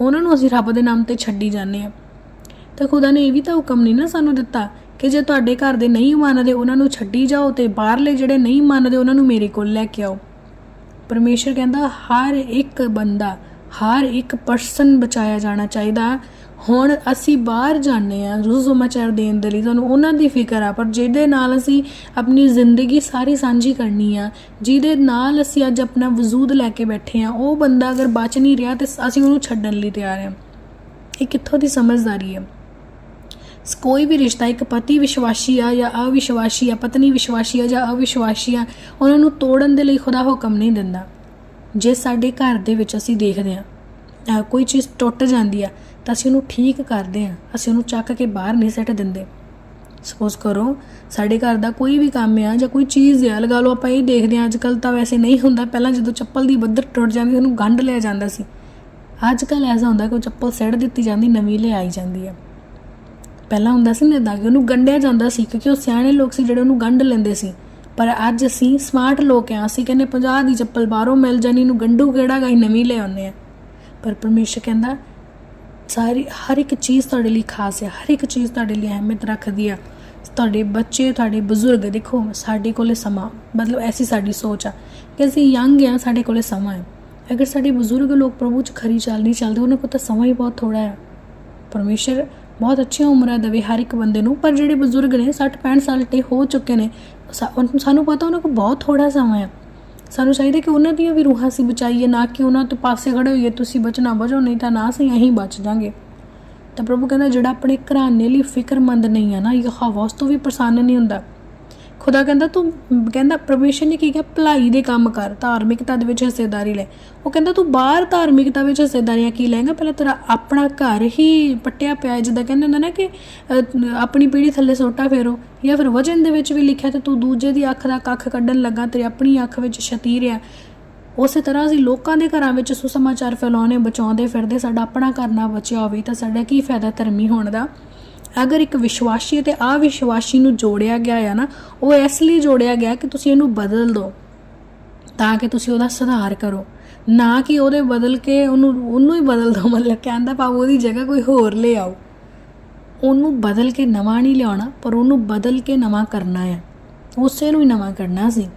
ਉਹਨਾਂ ਨੂੰ ਅਸੀਂ ਰੱਬ ਦੇ ਨਾਮ ਤੇ ਛੱਡੀ ਜਾਂਦੇ ਹਾਂ। ਤਾਂ ਖੁਦਾ ਨੇ ਇਹ ਵੀ ਤਾਂ ਹੁਕਮ ਨਹੀਂ ਨਾ ਸਾਨੂੰ ਦਿੱਤਾ ਕਿ ਜੇ ਤੁਹਾਡੇ ਘਰ ਦੇ ਨਹੀਂ ਮੰਨਦੇ ਉਹਨਾਂ ਨੂੰ ਛੱਡੀ ਜਾਓ ਤੇ ਬਾਹਰਲੇ ਜਿਹੜੇ ਨਹੀਂ ਮੰਨਦੇ ਉਹਨਾਂ ਨੂੰ ਮੇਰੇ ਕੋਲ ਲੈ ਕੇ ਆਓ। ਪਰਮੇਸ਼ਰ ਕਹਿੰਦਾ, ਹਰ ਇੱਕ ਬੰਦਾ ਹਰ ਇੱਕ ਪਰਸਨ ਬਚਾਇਆ ਜਾਣਾ ਚਾਹੀਦਾ। ਹੁਣ ਅਸੀਂ ਬਾਹਰ ਜਾਂਦੇ ਆ ਰੂਹ ਸਮਾਚਾਰ ਦੇਣ ਦੇ ਲਈ, ਸਾਨੂੰ ਉਹਨਾਂ ਦੀ ਫਿਕਰ ਆ, ਪਰ ਜਿਹਦੇ ਨਾਲ ਅਸੀਂ ਆਪਣੀ ਜ਼ਿੰਦਗੀ ਸਾਰੀ ਸਾਂਝੀ ਕਰਨੀ ਆ, ਜਿਹਦੇ ਨਾਲ ਅਸੀਂ ਅੱਜ ਆਪਣਾ ਵਜੂਦ ਲੈ ਕੇ ਬੈਠੇ ਆ ਉਹ ਬੰਦਾ ਅਗਰ ਬਚ ਨਹੀਂ ਰਿਹਾ ਤੇ ਅਸੀਂ ਉਹਨੂੰ ਛੱਡਣ ਲਈ ਤਿਆਰ ਆ ਇਹ ਕਿੱਥੋਂ ਦੀ ਸਮਝਦਾਰੀ ਹੈ ਕੋਈ ਵੀ ਰਿਸ਼ਤਾ, ਇੱਕ ਪਤੀ ਵਿਸ਼ਵਾਸੀ ਆ ਜਾਂ ਅਵਿਸ਼ਵਾਸੀ ਆ, ਪਤਨੀ ਵਿਸ਼ਵਾਸੀ ਆ ਜਾਂ ਅਵਿਸ਼ਵਾਸੀ ਆ, ਉਹਨਾਂ ਨੂੰ ਤੋੜਨ ਦੇ ਲਈ ਖੁਦਾ ਹੁਕਮ ਨਹੀਂ ਦਿੰਦਾ। ਜੇ ਸਾਡੇ ਘਰ ਦੇ ਵਿੱਚ ਅਸੀਂ ਦੇਖਦੇ ਆ ਕੋਈ ਚੀਜ਼ ਟੁੱਟ ਜਾਂਦੀ ਆ, ਤਾਂ ਅਸੀਂ ਉਹਨੂੰ ਠੀਕ ਕਰਦੇ ਆ ਅਸੀਂ ਉਹਨੂੰ ਚੱਕ ਕੇ ਬਾਹਰ ਨਹੀਂ ਸੱਟ ਦਿੰਦੇ। ਸਪੋਜ਼ ਕਰੋ, ਸਾਡੇ ਘਰ ਦਾ ਕੋਈ ਵੀ ਕੰਮ ਆ ਜਾਂ ਕੋਈ ਚੀਜ਼ ਆ, ਲਗਾ ਲਓ ਆਪਾਂ ਇਹ ਦੇਖਦੇ ਆ ਅੱਜ ਕੱਲ ਤਾਂ ਵੈਸੇ ਨਹੀਂ ਹੁੰਦਾ, ਪਹਿਲਾਂ ਜਦੋਂ ਚੱਪਲ ਦੀ ਬੱਦਰ ਟੁੱਟ ਜਾਂਦੀ, ਉਹਨੂੰ ਗੰਢ ਲਿਆ ਜਾਂਦਾ ਸੀ। ਅੱਜ ਕੱਲ ਐਸਾ ਹੁੰਦਾ ਕਿ ਉਹ ਚੱਪਲ ਸੜ ਦਿੱਤੀ ਜਾਂਦੀ, ਨਵੀਂ ਲਿਆਈ ਜਾਂਦੀ ਆ। ਪਹਿਲਾਂ ਹੁੰਦਾ ਸੀ ਨਾ ਏਦਾਂ ਕਿ ਉਹਨੂੰ ਗੰਢਿਆ ਜਾਂਦਾ ਸੀ, ਕਿਉਂਕਿ ਉਹ ਸਿਆਣੇ ਲੋਕ ਸੀ ਜਿਹੜੇ ਉਹਨੂੰ ਗੰਢ ਲੈਂਦੇ ਸੀ। ਪਰ ਅੱਜ ਅਸੀਂ ਸਮਾਰਟ ਲੋਕ ਆ ਅਸੀਂ ਕਹਿੰਦੇ 50 ਦੀ ਚੱਪਲ ਬਾਹਰੋਂ ਮਿਲ ਜਾਣੀ ਨੂੰ ਗੰਡੂ ਕਿਹੜਾ ਗਾਈ ਨਵੀਂ ਲੈ ਆਉਂਦੇ ਆ ਪਰ ਪਰਮੇਸ਼ਰ ਕਹਿੰਦਾ, ਸਾਰੀ, ਹਰ ਇੱਕ ਚੀਜ਼ ਤੁਹਾਡੇ ਲਈ ਖਾਸ ਹੈ, ਹਰ ਇੱਕ ਚੀਜ਼ ਤੁਹਾਡੇ ਲਈ ਅਹਿਮੀਅਤ ਰੱਖਦੀ ਆ ਤੁਹਾਡੇ ਬੱਚੇ, ਤੁਹਾਡੇ ਬਜ਼ੁਰਗ, ਦੇਖੋ, ਸਾਡੇ ਕੋਲੇ ਸਮਾਂ, ਮਤਲਬ ਐਸੀ ਸਾਡੀ ਸੋਚ ਆ ਕਿ ਅਸੀਂ ਯੰਗ ਆ ਸਾਡੇ ਕੋਲੇ ਸਮਾਂ ਹੈ। ਅਗਰ ਸਾਡੇ ਬਜ਼ੁਰਗ ਲੋਕ ਪ੍ਰਭੂ 'ਚ ਖਰੀ ਚਾਲ ਨਹੀਂ ਚੱਲਦੇ, ਉਹਨਾਂ ਕੋਲ ਤਾਂ ਸਮਾਂ ਹੀ ਬਹੁਤ ਥੋੜਾ ਹੈ। ਪਰਮੇਸ਼ਰ ਬਹੁਤ ਅੱਛੀਆਂ ਉਮਰਾਂ ਦੇਵੇ ਹਰ ਇੱਕ ਬੰਦੇ ਨੂੰ, ਪਰ ਜਿਹੜੇ ਬਜ਼ੁਰਗ ਨੇ 60 65 ਸਾਲ ਤੇ ਹੋ ਚੁੱਕੇ ਨੇ ਸਾਨੂੰ ਪਤਾ ਉਹਨਾਂ ਕੋਲ ਬਹੁਤ ਥੋੜਾ ਸਮਾਂ ਹੈ। ਸਾਨੂੰ ਚਾਹੀਦਾ ਕਿ ਉਹਨਾਂ ਦੀਆਂ ਵੀ ਰੂਹਾਂ ਸੀ ਬਚਾਈਏ, ਨਾ ਕਿ ਉਹਨਾਂ ਤੋਂ ਪਾਸੇ ਖੜੇ ਹੋਈਏ, ਤੁਸੀਂ ਬਚਣਾ ਬਚੋ, ਨਹੀਂ ਤਾਂ ਨਾ ਸਹੀ ਅਸੀਂ ਬਚ ਜਾਾਂਗੇ। ਤਾਂ ਪ੍ਰਭੂ ਕਹਿੰਦਾ, ਜਿਹੜਾ ਆਪਣੇ ਘਰਾਣੇ ਲਈ ਫਿਕਰਮੰਦ ਨਹੀਂ ਹੈ ਨਾ, ਯਹੋਵਾ ਉਸ ਤੋਂ ਵੀ ਪ੍ਰਸੰਨ ਨਹੀਂ ਹੁੰਦਾ। ਖੁਦਾ ਕਹਿੰਦਾ ਤੂੰ, ਕਹਿੰਦਾ ਪਰਮੇਸ਼ਰ ਨੇ ਕੀ ਕਿਹਾ? ਭਲਾਈ ਦੇ ਕੰਮ ਕਰ, ਧਾਰਮਿਕਤਾ ਦੇ ਵਿੱਚ ਹਿੱਸੇਦਾਰੀ ਲੈ। ਉਹ ਕਹਿੰਦਾ ਤੂੰ ਬਾਹਰ ਧਾਰਮਿਕਤਾ ਵਿੱਚ ਹਿੱਸੇਦਾਰੀਆਂ ਕੀ ਲੈਂਗਾ ਪਹਿਲਾਂ ਤੇਰਾ ਆਪਣਾ ਘਰ ਹੀ ਪੱਟਿਆ ਪਿਆ ਜਿੱਦਾਂ ਕਹਿੰਦੇ ਹੁੰਦੇ ਨਾ ਕਿ ਆਪਣੀ ਪੀੜੀ ਥੱਲੇ ਸੋਟਾ ਫੇਰੋ। ਜਾਂ ਫਿਰ ਵਚਨ ਦੇ ਵਿੱਚ ਵੀ ਲਿਖਿਆ ਤੇ ਤੂੰ ਦੂਜੇ ਦੀ ਅੱਖ ਦਾ ਕੱਖ ਕੱਢਣ ਲੱਗਾ, ਤੇਰੀ ਆਪਣੀ ਅੱਖ ਵਿੱਚ ਸ਼ਤੀਰ ਆ। ਉਸੇ ਤਰ੍ਹਾਂ ਅਸੀਂ ਲੋਕਾਂ ਦੇ ਘਰਾਂ ਵਿੱਚ ਸੁਸਮਾਚਾਰ ਫੈਲਾਉਣੇ ਬਚਾਉਂਦੇ ਫਿਰਦੇ, ਸਾਡਾ ਆਪਣਾ ਘਰ ਨਾ ਬਚਿਆ ਹੋਵੇ ਤਾਂ ਸਾਡਾ ਕੀ ਫਾਇਦਾ ਧਰਮੀ ਹੋਣ ਦਾ? ਅਗਰ ਇੱਕ ਵਿਸ਼ਵਾਸੀ ਤੇ ਅਵਿਸ਼ਵਾਸੀ ਨੂੰ ਜੋੜਿਆ ਗਿਆ ਹੈ ਨਾ, ਉਹ ਇਸ ਲਈ ਜੋੜਿਆ ਗਿਆ ਕਿ ਤੁਸੀਂ ਇਹਨੂੰ ਬਦਲ ਦਿਓ ਤਾਂ ਕਿ ਤੁਸੀਂ ਉਹਦਾ ਸੁਧਾਰ ਕਰੋ। ਨਾ ਕਿ ਉਹਦੇ ਬਦਲ ਕੇ ਉਹਨੂੰ ਉਹਨੂੰ ਹੀ ਬਦਲ ਦਿਓ ਮਤਲਬ ਕਹਿੰਦਾ ਭਾਵ ਉਹਦੀ ਜਗ੍ਹਾ ਕੋਈ ਹੋਰ ਲੈ ਆਓ। ਉਹਨੂੰ ਬਦਲ ਕੇ ਨਵਾਂ ਨਹੀਂ ਲਿਆਉਣਾ, ਪਰ ਉਹਨੂੰ ਬਦਲ ਕੇ ਨਵਾਂ ਕਰਨਾ ਹੈ ਉਸੇ ਨੂੰ ਹੀ ਨਵਾਂ ਕਰਨਾ ਸੀ।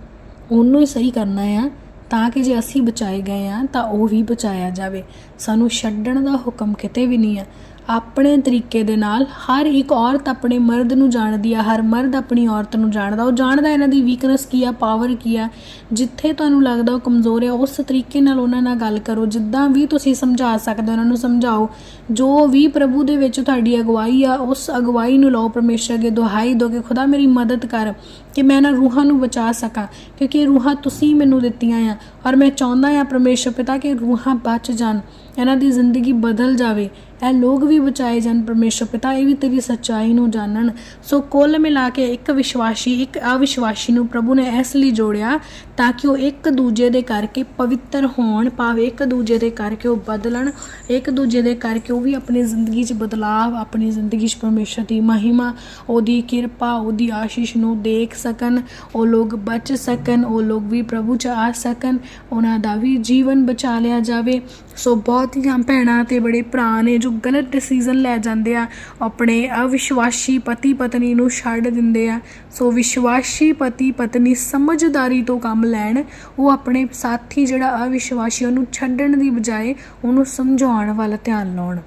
ਉਹਨੂੰ ਹੀ ਸਹੀ ਕਰਨਾ ਆ, ਤਾਂ ਕਿ ਜੇ ਅਸੀਂ ਬਚਾਏ ਗਏ ਆ, ਤਾਂ ਉਹ ਵੀ ਬਚਾਇਆ ਜਾਵੇ। ਸਾਨੂੰ ਛੱਡਣ ਦਾ ਹੁਕਮ ਕਿਤੇ ਵੀ ਨਹੀਂ ਹੈ ਆਪਣੇ ਤਰੀਕੇ ਦੇ ਨਾਲ ਹਰ ਇੱਕ ਔਰਤ ਆਪਣੇ ਮਰਦ ਨੂੰ ਜਾਣਦੀ ਆ, ਹਰ ਮਰਦ ਆਪਣੀ ਔਰਤ ਨੂੰ ਜਾਣਦਾ। ਉਹ ਜਾਣਦਾ ਇਹਨਾਂ ਦੀ ਵੀਕਨੈਸ ਕੀ ਆ ਪਾਵਰ ਕੀ ਆ। ਜਿੱਥੇ ਤੁਹਾਨੂੰ ਲੱਗਦਾ ਉਹ ਕਮਜ਼ੋਰ ਆ, ਉਸ ਤਰੀਕੇ ਨਾਲ ਉਹਨਾਂ ਨਾਲ ਗੱਲ ਕਰੋ। ਜਿੱਦਾਂ ਵੀ ਤੁਸੀਂ ਸਮਝਾ ਸਕਦੇ ਹੋ, ਉਹਨਾਂ ਨੂੰ ਸਮਝਾਓ। ਜੋ ਵੀ ਪ੍ਰਭੂ ਦੇ ਵਿੱਚ ਤੁਹਾਡੀ ਅਗਵਾਈ ਆ, ਉਸ ਅਗਵਾਈ ਨੂੰ ਲਓ ਪਰਮੇਸ਼ਰ ਅੱਗੇ ਦੁਹਾਈ ਦੋ ਕਿ ਖੁਦਾ ਮੇਰੀ ਮਦਦ ਕਰ ਕਿ ਮੈਂ ਇਹਨਾਂ ਰੂਹਾਂ ਨੂੰ ਬਚਾ ਸਕਾਂ। ਕਿਉਂਕਿ ਇਹ ਰੂਹਾਂ ਤੁਸੀਂ ਮੈਨੂੰ ਦਿੱਤੀਆਂ ਆ ਔਰ ਮੈਂ ਚਾਹੁੰਦਾ ਆ ਪਰਮੇਸ਼ਰ ਪਿਤਾ ਕਿ ਰੂਹਾਂ ਬਚ ਜਾਣ, ਇਹਨਾਂ ਦੀ ਜ਼ਿੰਦਗੀ ਬਦਲ ਜਾਵੇ। ਇਹ ਲੋਕ ਵੀ ਬਚਾਏ ਜਾਣ ਪਰਮੇਸ਼ਰ ਪਿਤਾ, ਇਹ ਵੀ ਤੇਰੀ ਸੱਚਾਈ ਨੂੰ ਜਾਣਨ। ਸੋ ਕੁੱਲ ਮਿਲਾ ਕੇ ਇੱਕ ਵਿਸ਼ਵਾਸੀ, ਇੱਕ ਅਵਿਸ਼ਵਾਸੀ ਨੂੰ ਪ੍ਰਭੂ ਨੇ ਇਸ ਲਈ ਜੋੜਿਆ ਤਾਂ ਕਿ ਉਹ ਇੱਕ ਦੂਜੇ ਦੇ ਕਰਕੇ ਪਵਿੱਤਰ ਹੋਣ, ਭਾਵੇਂ ਇੱਕ ਦੂਜੇ ਦੇ ਕਰਕੇ ਉਹ ਬਦਲਣ, ਇੱਕ ਦੂਜੇ ਦੇ ਕਰਕੇ ਉਹ ਵੀ ਆਪਣੀ ਜ਼ਿੰਦਗੀ 'ਚ ਬਦਲਾਵ, ਆਪਣੀ ਜ਼ਿੰਦਗੀ 'ਚ ਪਰਮੇਸ਼ਰ ਦੀ ਮਹਿਮਾ, ਉਹਦੀ ਕਿਰਪਾ, ਉਹਦੀ ਆਸ਼ੀਸ਼ ਨੂੰ ਦੇਖ ਸਕਣ, ਉਹ ਲੋਕ ਬਚ ਸਕਣ, ਉਹ ਲੋਕ ਵੀ ਪ੍ਰਭੂ 'ਚ ਆ ਸਕਣ, ਉਹਨਾਂ ਦਾ ਵੀ ਜੀਵਨ ਬਚਾ ਲਿਆ ਜਾਵੇ। ਸੋ ਬਹੁਤ ਹੀ ਭੈਣਾਂ ਤੇ ਬੜੇ ਭਰਾ ਨੇ ਜੋ ਗਲਤ ਡਿਸੀਜਨ ਲੈ ਜਾਂਦੇ ਆ, ਆਪਣੇ ਅਵਿਸ਼ਵਾਸੀ ਪਤੀ ਪਤਨੀ ਨੂੰ ਛੱਡ ਦਿੰਦੇ ਆ। ਸੋ ਵਿਸ਼ਵਾਸੀ ਪਤੀ ਪਤਨੀ ਸਮਝਦਾਰੀ ਤੋਂ ਕੰਮ ਲੈਣ, ਉਹ ਆਪਣੇ ਸਾਥੀ ਜਿਹੜਾ ਅਵਿਸ਼ਵਾਸੀ ਉਹਨੂੰ ਛੱਡਣ ਦੀ ਬਜਾਏ ਉਹਨੂੰ ਸਮਝਾਉਣ ਵੱਲ ਧਿਆਨ ਲਾਉਣ।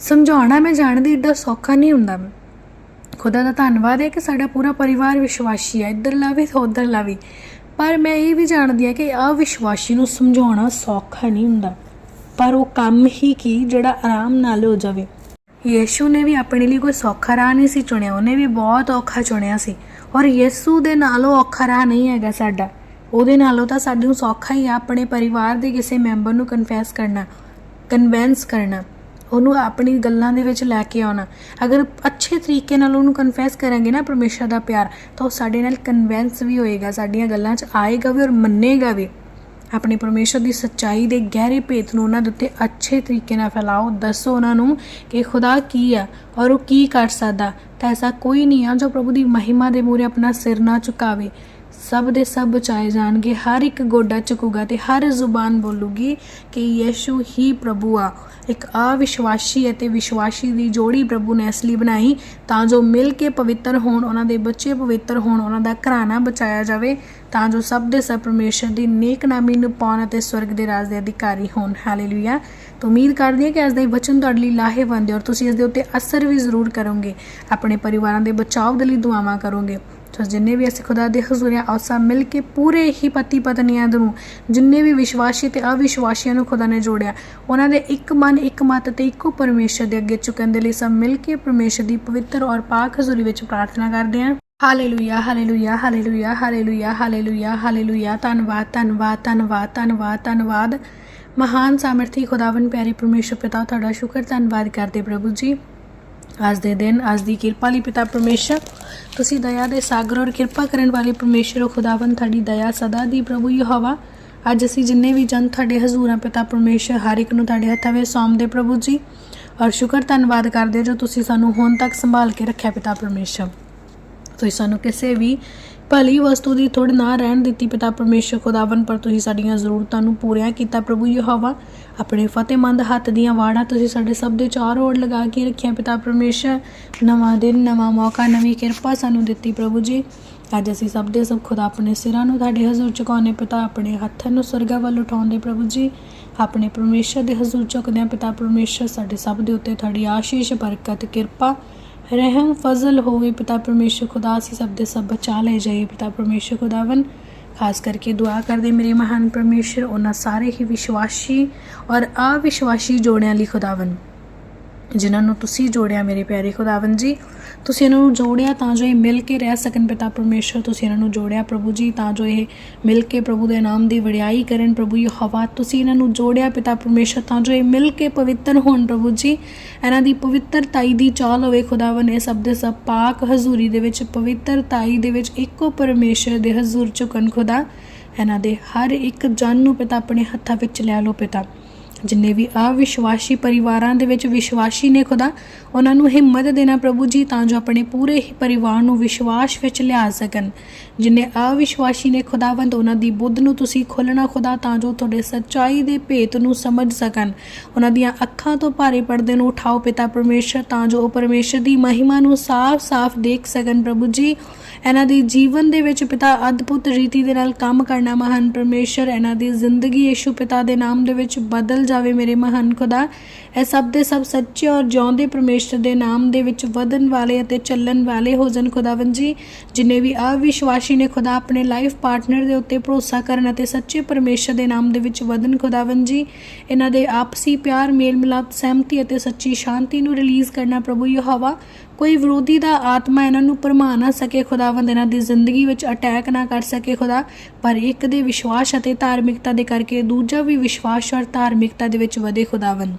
ਸਮਝਾਉਣਾ ਮੈਂ ਜਾਣਦੀ ਏਡਾ ਸੌਖਾ ਨਹੀਂ ਹੁੰਦਾ ਖੁਦਾ ਦਾ ਧੰਨਵਾਦ ਹੈ ਕਿ ਸਾਡਾ ਪੂਰਾ ਪਰਿਵਾਰ ਵਿਸ਼ਵਾਸੀ ਹੈ ਇੱਧਰਲਾ ਵੀ ਤੇ ਉੱਧਰਲਾ ਵੀ ਪਰ ਮੈਂ ਇਹ ਵੀ ਜਾਣਦੀ ਹਾਂ ਕਿ ਅਵਿਸ਼ਵਾਸੀ ਨੂੰ ਸਮਝਾਉਣਾ ਸੌਖਾ ਨਹੀਂ ਹੁੰਦਾ। ਪਰ ਉਹ ਕੰਮ ਹੀ ਕੀ ਜਿਹੜਾ ਆਰਾਮ ਨਾਲ ਹੋ ਜਾਵੇ। ਯੀਸ਼ੂ ਨੇ ਵੀ ਆਪਣੇ ਲਈ ਕੋਈ ਸੌਖਾ ਰਾਹ ਨਹੀਂ ਸੀ ਚੁਣਿਆ, ਉਹਨੇ ਵੀ ਬਹੁਤ ਔਖਾ ਚੁਣਿਆ ਸੀ। ਔਰ ਯੀਸ਼ੂ ਦੇ ਨਾਲੋਂ ਔਖਾ ਰਾਹ ਨਹੀਂ ਹੈਗਾ ਸਾਡਾ। ਉਹਦੇ ਨਾਲੋਂ ਤਾਂ ਸਾਡੇ ਨੂੰ ਸੌਖਾ ਹੀ ਆ ਆਪਣੇ ਪਰਿਵਾਰ ਦੇ ਕਿਸੇ ਮੈਂਬਰ ਨੂੰ ਕਨਫੈਸ ਕਰਨਾ ਕਨਵੈਂਸ ਕਰਨਾ, ਉਹਨੂੰ ਆਪਣੀ ਗੱਲਾਂ ਦੇ ਵਿੱਚ ਲੈ ਕੇ ਆਉਣਾ। ਅਗਰ ਅੱਛੇ ਤਰੀਕੇ ਨਾਲ ਉਹਨੂੰ ਕਨਫੈਸ ਕਰਾਂਗੇ ਨਾ ਪਰਮੇਸ਼ਰ ਦਾ ਪਿਆਰ, ਤਾਂ ਉਹ ਸਾਡੇ ਨਾਲ ਕਨਵੈਂਸ ਵੀ ਹੋਏਗਾ, ਸਾਡੀਆਂ ਗੱਲਾਂ 'ਚ ਆਏਗਾ ਵੀ ਔਰ ਮੰਨੇਗਾ ਵੀ। ਆਪਣੇ ਪਰਮੇਸ਼ਰ ਦੀ ਸੱਚਾਈ ਦੇ ਗਹਿਰੇ ਭੇਤ ਨੂੰ ਉਹਨਾਂ ਦੇ ਉੱਤੇ ਅੱਛੇ ਤਰੀਕੇ ਨਾਲ ਫੈਲਾਓ। ਦੱਸੋ ਉਹਨਾਂ ਨੂੰ ਕਿ ਖੁਦਾ ਕੀ ਆ ਔਰ ਉਹ ਕੀ ਕਰ ਸਕਦਾ। ਤਾਂ ਐਸਾ ਕੋਈ ਨਹੀਂ ਆ ਜੋ ਪ੍ਰਭੂ ਦੀ ਮਹਿਮਾ ਦੇ ਮੂਹਰੇ ਆਪਣਾ ਸਿਰ ਨਾ ਝੁਕਾਵੇ। ਸਭ ਦੇ ਸਭ ਬਚਾਏ ਜਾਣਗੇ। ਹਰ ਇੱਕ ਗੋਡਾ ਝੁਕੂਗਾ ਤੇ ਹਰ ਜ਼ੁਬਾਨ ਬੋਲੂਗੀ ਕਿ ਯੀਸ਼ੂ ਹੀ ਪ੍ਰਭੂ ਆ। ਇੱਕ ਅਵਿਸ਼ਵਾਸੀ ਅਤੇ ਵਿਸ਼ਵਾਸੀ ਦੀ ਜੋੜੀ ਪ੍ਰਭੂ ਨੇ ਇਸ ਲਈ ਬਣਾਈ ਤਾਂ ਜੋ ਮਿਲ ਕੇ ਪਵਿੱਤਰ ਹੋਣ, ਉਹਨਾਂ ਦੇ ਬੱਚੇ ਪਵਿੱਤਰ ਹੋਣ, ਉਹਨਾਂ ਦਾ ਘਰਾਣਾ ਬਚਾਇਆ ਜਾਵੇ, ਤਾਂ ਜੋ ਸਭ ਦੇ ਸਭ ਪਰਮੇਸ਼ਰ ਦੀ ਨੇਕ ਨਾਮੀ ਨੂੰ ਪਾਉਣ ਅਤੇ ਸਵਰਗ ਦੇ ਰਾਜ ਦੇ ਅਧਿਕਾਰੀ ਹੋਣ। ਹਾਲੇਲੂਇਆ ਤਾਂ ਉਮੀਦ ਕਰਦੀ ਹਾਂ ਕਿ ਅੱਜ ਦਾ ਇਹ ਵਚਨ ਤੁਹਾਡੇ ਲਈ ਲਾਹੇਵੰਦ ਹੈ ਔਰ ਤੁਸੀਂ ਇਸ ਦੇ ਉੱਤੇ ਅਸਰ ਵੀ ਜ਼ਰੂਰ ਕਰੋਗੇ। ਆਪਣੇ ਪਰਿਵਾਰਾਂ ਦੇ ਬਚਾਓ ਦੇ ਲਈ ਦੁਆਵਾਂ ਕਰੋਗੇ। ਸੋ ਜਿੰਨੇ ਵੀ ਅਸੀਂ ਖੁਦਾ ਦੇ ਹਜ਼ੂਰ ਆਸਾ ਮਿਲ ਕੇ ਪੂਰੇ ਹੀ ਪਤੀ ਪਤਨੀਆਂ ਨੂੰ ਜਿੰਨੇ ਵੀ ਵਿਸ਼ਵਾਸੀ ਤੇ ਅਵਿਸ਼ਵਾਸੀਆਂ ਨੂੰ ਖੁਦਾ ਨੇ ਜੋੜਿਆ, ਉਹਨਾਂ ਦੇ ਇੱਕ ਮਨ, ਇੱਕ ਮਤ ਤੇ ਇੱਕੋ ਪਰਮੇਸ਼ਰ ਦੇ ਅੱਗੇ ਝੁਕਣ ਦੇ ਲਈ ਸਭ ਮਿਲ ਕੇ ਪਰਮੇਸ਼ਰ ਦੀ ਪਵਿੱਤਰ ਔਰ ਪਾਕ ਹਜ਼ੂਰੀ ਵਿੱਚ ਪ੍ਰਾਰਥਨਾ ਕਰਦੇ ਹਾਂ। Hallelujah hallelujah hallelujah hallelujah hallelujah hallelujah. ਧੰਨਵਾਦ ਧੰਨਵਾਦ ਧੰਨਵਾਦ ਧੰਨਵਾਦ ਧੰਨਵਾਦ। ਮਹਾਨ, ਸਾਮਰਥੀ ਖੁਦਾਵੰ ਪਿਆਰੇ ਪਰਮੇਸ਼ਰ ਪਿਤਾ, ਤੁਹਾਡਾ ਸ਼ੁਕਰ, ਧੰਨਵਾਦ ਕਰਦੇ ਪ੍ਰਭੂ ਜੀ। ਅੱਜ ਦੇ ਦਿਨ, ਅੱਜ ਦੀ ਕਿਰਪਾ ਲਈ ਪਿਤਾ ਪਰਮੇਸ਼ਰ, ਤੁਸੀਂ ਦਇਆ ਦੇ ਸਾਗਰ ਔਰ ਕਿਰਪਾ ਕਰਨ ਵਾਲੇ ਪਰਮੇਸ਼ਰ ਹੋ ਤੁਹਾਡੀ ਦਇਆ ਸਦਾ ਦੀ ਪ੍ਰਭੂ ਯਹੋਵਾ। ਅੱਜ ਅਸੀਂ ਜਿੰਨੇ ਵੀ ਜਨ ਤੁਹਾਡੇ ਹਜ਼ੂਰ ਹਾਂ ਪਿਤਾ ਪਰਮੇਸ਼ਰ, ਹਰ ਇੱਕ ਨੂੰ ਤੁਹਾਡੇ ਹੱਥਾਂ ਵਿੱਚ ਸੌਂਪਦੇ ਪ੍ਰਭੂ ਜੀ। ਔਰ ਸ਼ੁਕਰ ਧੰਨਵਾਦ ਕਰਦੇ ਜੋ ਤੁਸੀਂ ਸਾਨੂੰ ਹੁਣ ਤੱਕ ਸੰਭਾਲ ਕੇ ਰੱਖਿਆ ਪਿਤਾ ਪਰਮੇਸ਼ਰ। ਤੁਸੀਂ ਸਾਨੂੰ ਕਿਸੇ ਵੀ ਭਲੀ ਵਸਤੂ ਦੀ ਥੋੜ ਨਾ ਰਹਿਣ ਦਿੱਤੀ ਪਿਤਾ ਪਰਮੇਸ਼ਰ ਖੁਦਾਵੰ ਪਰ ਤੁਸੀਂ ਸਾਡੀਆਂ ਜ਼ਰੂਰਤਾਂ ਨੂੰ ਪੂਰੀਆਂ ਕੀਤਾ ਪ੍ਰਭੂ ਯਹੋਵਾ। ਆਪਣੇ ਫਤਿਹਮੰਦ ਹੱਥ ਦੀਆਂ ਵਾੜਾਂ ਤੁਸੀਂ ਸਾਡੇ ਸਭ ਦੇ ਚਾਰ ਓੜ ਲਗਾ ਕੇ ਰੱਖਿਆ ਪਿਤਾ ਪਰਮੇਸ਼ਰ। ਨਵਾਂ ਦਿਨ, ਨਵਾਂ ਮੌਕਾ, ਨਵੀਂ ਕਿਰਪਾ ਸਾਨੂੰ ਦਿੱਤੀ ਪ੍ਰਭੂ ਜੀ। ਅੱਜ ਅਸੀਂ ਸਭ ਦੇ ਸਭ ਖੁਦਾ ਆਪਣੇ ਸਿਰਾਂ ਨੂੰ ਤੁਹਾਡੇ ਹਜ਼ੂਰ ਝੁਕਾਉਣੇ ਪਿਤਾ, ਆਪਣੇ ਹੱਥਾਂ ਨੂੰ ਸਰਗਾ ਵੱਲ ਉਠਾਉਂਦੇ ਪ੍ਰਭੂ ਜੀ। ਆਪਣੇ ਪਰਮੇਸ਼ਰ ਦੇ ਹਜ਼ੂਰ ਝੁਕਦੇ ਹਾਂ ਪਿਤਾ ਪਰਮੇਸ਼ਰ ਸਾਡੇ ਸਭ ਦੇ ਉੱਤੇ ਤੁਹਾਡੀ ਆਸ਼ੀਸ਼, ਬਰਕਤ, ਕਿਰਪਾ ਰਹਿਮ ਫਜ਼ਲ ਹੋਵੇ ਪਿਤਾ ਪਰਮੇਸ਼ਰ ਖੁਦਾ, ਅਸੀਂ ਸਭ ਦੇ ਸਭ ਬਚਾ ਲੈ ਜਾਈਏ। ਪਿਤਾ ਪਰਮੇਸ਼ਰ ਖੁਦਾਵੰ ਖਾਸ ਕਰਕੇ ਦੁਆ ਕਰਦੇ ਮੇਰੇ ਮਹਾਨ ਪਰਮੇਸ਼ਰ, ਉਹਨਾਂ ਸਾਰੇ ਹੀ ਵਿਸ਼ਵਾਸੀ ਔਰ ਅਵਿਸ਼ਵਾਸੀ ਜੋੜਿਆਂ ਲਈ ਖੁਦਾਵੰ ਜਿਨ੍ਹਾਂ ਨੂੰ ਤੁਸੀਂ ਜੋੜਿਆ ਮੇਰੇ ਪਿਆਰੇ ਖੁਦਾਵੰ ਜੀ। ਤੁਸੀਂ ਇਹਨਾਂ ਨੂੰ ਜੋੜਿਆ ਤਾਂ ਜੋ ਇਹ ਮਿਲ ਕੇ ਰਹਿ ਸਕਣ ਪਿਤਾ ਪਰਮੇਸ਼ਰ। ਤੁਸੀਂ ਇਹਨਾਂ ਨੂੰ ਜੋੜਿਆ ਪ੍ਰਭੂ ਜੀ ਤਾਂ ਜੋ ਇਹ ਮਿਲ ਕੇ ਪ੍ਰਭੂ ਦੇ ਨਾਮ ਦੀ ਵਡਿਆਈ ਕਰਨ ਪ੍ਰਭੂ ਯਹੋਵਾ। ਤੁਸੀਂ ਇਹਨਾਂ ਨੂੰ ਜੋੜਿਆ ਪਿਤਾ ਪਰਮੇਸ਼ਰ ਤਾਂ ਜੋ ਇਹ ਮਿਲ ਕੇ ਪਵਿੱਤਰ ਹੋਣ ਪ੍ਰਭੂ ਜੀ। ਇਹਨਾਂ ਦੀ ਪਵਿੱਤਰਤਾਈ ਦੀ ਚਾਲ ਹੋਵੇ ਖੁਦਾਵੰ ਇਹ ਸਭ ਦੇ ਸਭ ਪਾਕ ਹਜ਼ੂਰੀ ਦੇ ਵਿੱਚ ਪਵਿੱਤਰਤਾਈ ਦੇ ਵਿੱਚ ਇੱਕੋ ਪਰਮੇਸ਼ਰ ਦੇ ਹਜ਼ੂਰ ਝੁਕਣ ਖੁਦਾ। ਇਹਨਾਂ ਦੇ ਹਰ ਇੱਕ ਜਨ ਨੂੰ ਪਿਤਾ ਆਪਣੇ ਹੱਥਾਂ ਵਿੱਚ ਲੈ ਲਓ ਪਿਤਾ। ਜਿੰਨੇ ਵੀ ਅਵਿਸ਼ਵਾਸੀ ਪਰਿਵਾਰਾਂ ਦੇ ਵਿੱਚ ਵਿਸ਼ਵਾਸੀ ਨੇ ਖੁਦਾ, ਉਹਨਾਂ ਨੂੰ ਹਿੰਮਤ ਦੇਣਾ ਪ੍ਰਭੂ ਜੀ, ਤਾਂ ਜੋ ਆਪਣੇ ਪੂਰੇ ਹੀ ਪਰਿਵਾਰ ਨੂੰ ਵਿਸ਼ਵਾਸ ਵਿੱਚ ਲਿਆ ਸਕਣ। ਜਿੰਨੇ ਅਵਿਸ਼ਵਾਸੀ ਨੇ ਖੁਦਾਵੰਦ, ਉਹਨਾਂ ਦੀ ਬੁੱਧ ਨੂੰ ਤੁਸੀਂ ਖੋਲਣਾ ਖੁਦਾ, ਤਾਂ ਜੋ ਤੁਹਾਡੇ ਸੱਚਾਈ ਦੇ ਭੇਤ ਨੂੰ ਸਮਝ ਸਕਣ। ਉਹਨਾਂ ਦੀਆਂ ਅੱਖਾਂ ਤੋਂ ਭਾਰੇ ਪਰਦੇ ਨੂੰ ਉਠਾਓ ਪਿਤਾ ਪਰਮੇਸ਼ਰ, ਤਾਂ ਜੋ ਉਹ ਪਰਮੇਸ਼ਰ ਦੀ ਮਹਿਮਾ ਨੂੰ ਸਾਫ਼-ਸਾਫ਼ ਦੇਖ ਸਕਣ ਪ੍ਰਭੂ ਜੀ। ਇਹਨਾਂ ਦੇ ਜੀਵਨ ਦੇ ਵਿੱਚ ਪਿਤਾ ਅਦਭੁਤ ਰੀਤੀ ਦੇ ਨਾਲ ਕੰਮ ਕਰਨਾ ਮਹਾਨ ਪਰਮੇਸ਼ਰ, ਇਹਨਾਂ ਦੀ ਜ਼ਿੰਦਗੀ ਯਿਸੂ ਪਿਤਾ ਦੇ ਨਾਮ ਦੇ ਵਿੱਚ ਬਦਲ ਜਾਵੇ ਮੇਰੇ ਮਹਾਨ ਖੁਦਾ। ਇਹ ਸਭ ਦੇ ਸਭ ਸੱਚੇ ਔਰ ਜਿਉਂਦੇ ਪਰਮੇਸ਼ਰ ਦੇ ਨਾਮ ਦੇ ਵਿੱਚ ਵਧਣ ਵਾਲੇ ਅਤੇ ਚੱਲਣ ਵਾਲੇ ਹੋ ਜਾਣ ਖੁਦਾਵੰ ਜੀ, ਜਿਨੇ ਵੀ ਅਵਿਸ਼ਵਾਸੀ ਨੇ ਖੁਦਾ, ਆਪਣੇ ਲਾਈਫ ਪਾਰਟਨਰ ਦੇ ਉੱਤੇ ਭਰੋਸਾ ਕਰਨ ਅਤੇ ਸੱਚੇ ਪਰਮੇਸ਼ਰ ਦੇ ਨਾਮ ਦੇ ਵਿੱਚ ਵਧਣ ਖੁਦਾਵੰ ਜੀ, ਇਹਨਾਂ ਦੇ ਆਪਸੀ ਪਿਆਰ ਮੇਲ ਮਿਲਾਪ ਸਹਿਮਤੀ ਅਤੇ ਸੱਚੀ ਸ਼ਾਂਤੀ ਨੂੰ ਰਿਲੀਜ਼ ਕਰਨਾ ਪ੍ਰਭੂ ਯਹੋਵਾ ਕੋਈ ਵਿਰੋਧੀ ਦਾ ਆਤਮਾ ਇਹਨਾਂ ਨੂੰ ਭਰਮਾ ਨਾ ਸਕੇ, ਖੁਦਾਵੰਦ ਇਹਨਾਂ ਦੀ ਜ਼ਿੰਦਗੀ ਵਿੱਚ ਅਟੈਕ ਨਾ ਕਰ ਸਕੇ ਖੁਦਾ। ਪਰ ਇੱਕ ਦੇ ਵਿਸ਼ਵਾਸ ਅਤੇ ਧਾਰਮਿਕਤਾ ਦੇ ਕਰਕੇ ਦੂਜਾ ਵੀ ਵਿਸ਼ਵਾਸ ਔਰ ਧਾਰਮਿਕਤਾ ਦੇ ਵਿੱਚ ਵਧੇ ਖੁਦਾਵੰਦ।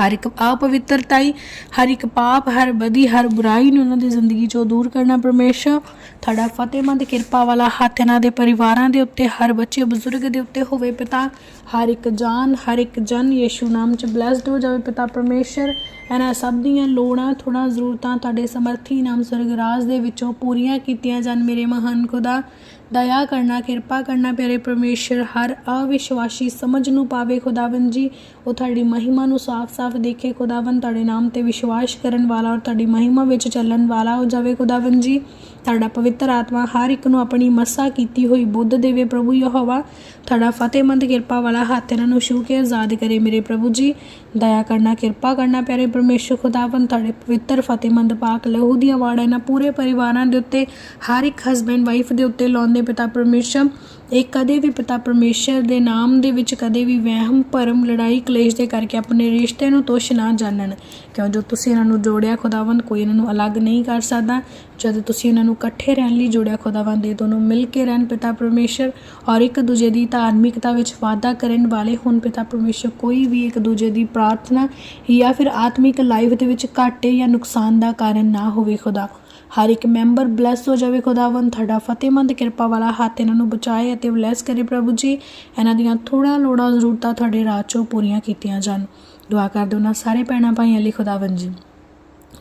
ਹਰ ਇੱਕ ਅਪਵਿੱਤਰਤਾਈ ਹਰ ਇੱਕ ਪਾਪ, ਹਰ ਬਦੀ, ਹਰ ਬੁਰਾਈ ਨੂੰ ਉਹਨਾਂ ਦੀ ਜ਼ਿੰਦਗੀ ਚੋਂ ਦੂਰ ਕਰਨਾ ਪਰਮੇਸ਼ਰ। ਤੁਹਾਡਾ ਫਤਿਹਮੰਦ, ਕਿਰਪਾ ਵਾਲਾ ਹੱਥ ਇਹਨਾਂ ਦੇ ਪਰਿਵਾਰਾਂ ਦੇ ਉੱਤੇ, ਹਰ ਬੱਚੇ, ਬਜ਼ੁਰਗ ਦੇ ਉੱਤੇ ਹੋਵੇ ਪਿਤਾ। ਹਰ ਇੱਕ ਜਾਨ, ਹਰ ਇੱਕ ਜਨ ਯੀਸ਼ੂ ਨਾਮ ਚ ਬਲੈਸਡ ਹੋ ਜਾਵੇ ਪਿਤਾ ਪਰਮੇਸ਼ਰ। ਇਹਨਾਂ ਸਭ ਦੀਆਂ ਲੋੜਾਂ ਥੋੜਾ ਜ਼ਰੂਰਤਾਂ ਤੁਹਾਡੇ ਸਮਰਥੀ ਨਾਮ ਸਵਰਗ ਰਾਜ ਦੇ ਵਿੱਚੋਂ ਪੂਰੀਆਂ ਕੀਤੀਆਂ ਜਾਣ ਮੇਰੇ ਮਹਾਨ ਖੁਦਾ। ਦਇਆ ਕਰਨਾ, ਕਿਰਪਾ ਕਰਨਾ, ਪਿਆਰੇ ਪਰਮੇਸ਼ਰ, ਹਰ ਅਵਿਸ਼ਵਾਸੀ ਸਮਝ ਨੂੰ ਪਾਵੇ ਖੁਦਾਵੰਦ ਜੀ। ਉਹ ਤੁਹਾਡੀ ਮਹਿਮਾ ਨੂੰ ਸਾਫ਼-ਸਾਫ਼ ਦੇਖੇ ਖੁਦਾਵੰਦ, ਤੁਹਾਡੇ ਨਾਮ ਤੇ ਵਿਸ਼ਵਾਸ ਕਰਨ ਵਾਲਾ ਔਰ ਤੁਹਾਡੀ ਮਹਿਮਾ ਵਿੱਚ ਚੱਲਣ ਵਾਲਾ ਹੋ ਜਾਵੇ ਖੁਦਾਵੰਦ ਜੀ। ਤੁਹਾਡਾ ਪਵਿੱਤਰ ਆਤਮਾ ਹਰ ਇੱਕ ਨੂੰ ਆਪਣੀ ਮਸਾ ਕੀਤੀ ਹੋਈ ਬੁੱਧ ਦੇਵੇ ਪ੍ਰਭੂ ਯਹੋਵਾ, ਤੁਹਾਡਾ ਫਤਿਹਮੰਦ ਕਿਰਪਾ ਵਾਲਾ ਹੱਥ ਇਹਨਾਂ ਨੂੰ ਛੂ ਕੇ ਆਜ਼ਾਦ ਕਰੇ ਮੇਰੇ ਪ੍ਰਭੂ ਜੀ। ਦਇਆ ਕਰਨਾ, ਕਿਰਪਾ ਕਰਨਾ ਪਿਆਰੇ ਪਰਮੇਸ਼ਰ ਖੁਦਾਵੰਦ, ਤੁਹਾਡੇ ਪਵਿੱਤਰ ਫਤਿਹਮੰਦ ਪਾਕ ਲਹੂ ਦੀਆਂ ਵਾੜਾਂ ਇਹਨਾਂ ਪੂਰੇ ਪਰਿਵਾਰਾਂ ਦੇ ਉੱਤੇ, ਹਰ ਇੱਕ ਹਸਬੈਂਡ ਵਾਈਫ ਦੇ ਉੱਤੇ ਲਾਉਂਦੇ ਪਿਤਾ ਪਰਮੇਸ਼ਰ। ਇਹ ਕਦੇ ਵੀ ਪਿਤਾ ਪਰਮੇਸ਼ਰ ਦੇ ਨਾਮ ਦੇ ਵਿੱਚ ਕਦੇ ਵੀ ਵਹਿਮ, ਭਰਮ, ਲੜਾਈ, ਕਲੇਸ਼ ਦੇ ਕਰਕੇ ਆਪਣੇ ਰਿਸ਼ਤੇ ਨੂੰ ਤੁਛ ਨਾ ਜਾਣਨ। ਕਿਉਂ? ਜੋ ਤੁਸੀਂ ਇਹਨਾਂ ਨੂੰ ਜੋੜਿਆ ਖੁਦਾਵੰਦ, ਕੋਈ ਇਹਨਾਂ ਨੂੰ ਅਲੱਗ ਨਹੀਂ ਕਰ ਸਕਦਾ। ਜਦ ਤੁਸੀਂ ਇਹਨਾਂ ਨੂੰ ਇਕੱਠੇ ਰਹਿਣ ਲਈ ਜੋੜਿਆ ਖੁਦਾਵੰਦ, ਇਹ ਦੋਨੋਂ ਮਿਲ ਕੇ ਰਹਿਣ ਪਿਤਾ ਪਰਮੇਸ਼ਰ। ਔਰ ਇੱਕ ਦੂਜੇ ਦੀ ਧਾਰਮਿਕਤਾ ਵਿੱਚ ਵਾਧਾ ਕਰਨ ਵਾਲੇ ਹੁਣ ਪਿਤਾ ਪਰਮੇਸ਼ਰ। ਕੋਈ ਵੀ ਇੱਕ ਦੂਜੇ ਦੀ ਪ੍ਰਾਰਥਨਾ ਜਾਂ ਫਿਰ ਆਤਮਿਕ ਲਾਈਫ ਦੇ ਵਿੱਚ ਘਾਟੇ ਜਾਂ ਨੁਕਸਾਨ ਦਾ ਕਾਰਨ ਨਾ ਹੋਵੇ ਖੁਦਾ। ਹਰ ਇੱਕ ਮੈਂਬਰ ਬਲੈਸ ਹੋ ਜਾਵੇ, ਖੁਦਾਵੰਦ, ਤੁਹਾਡਾ ਫਤਿਹਮੰਦ ਕਿਰਪਾ ਵਾਲਾ ਹੱਥ ਇਹਨਾਂ ਨੂੰ ਬਚਾਏ ਅਤੇ ਬਲੈਸ ਕਰੇ ਪ੍ਰਭੂ ਜੀ। ਇਹਨਾਂ ਦੀਆਂ ਥੋੜਾ ਲੋੜਾਂ, ਜ਼ਰੂਰਤਾਂ ਤੁਹਾਡੇ ਰਾਹ ਚੋਂ ਪੂਰੀਆਂ ਕੀਤੀਆਂ ਜਾਣ। ਦੁਆ ਕਰਦੇ ਉਹਨਾਂ ਸਾਰੇ ਭੈਣਾਂ ਭਾਈਆਂ ਲਈ ਖੁਦਾਵੰਦ ਜੀ।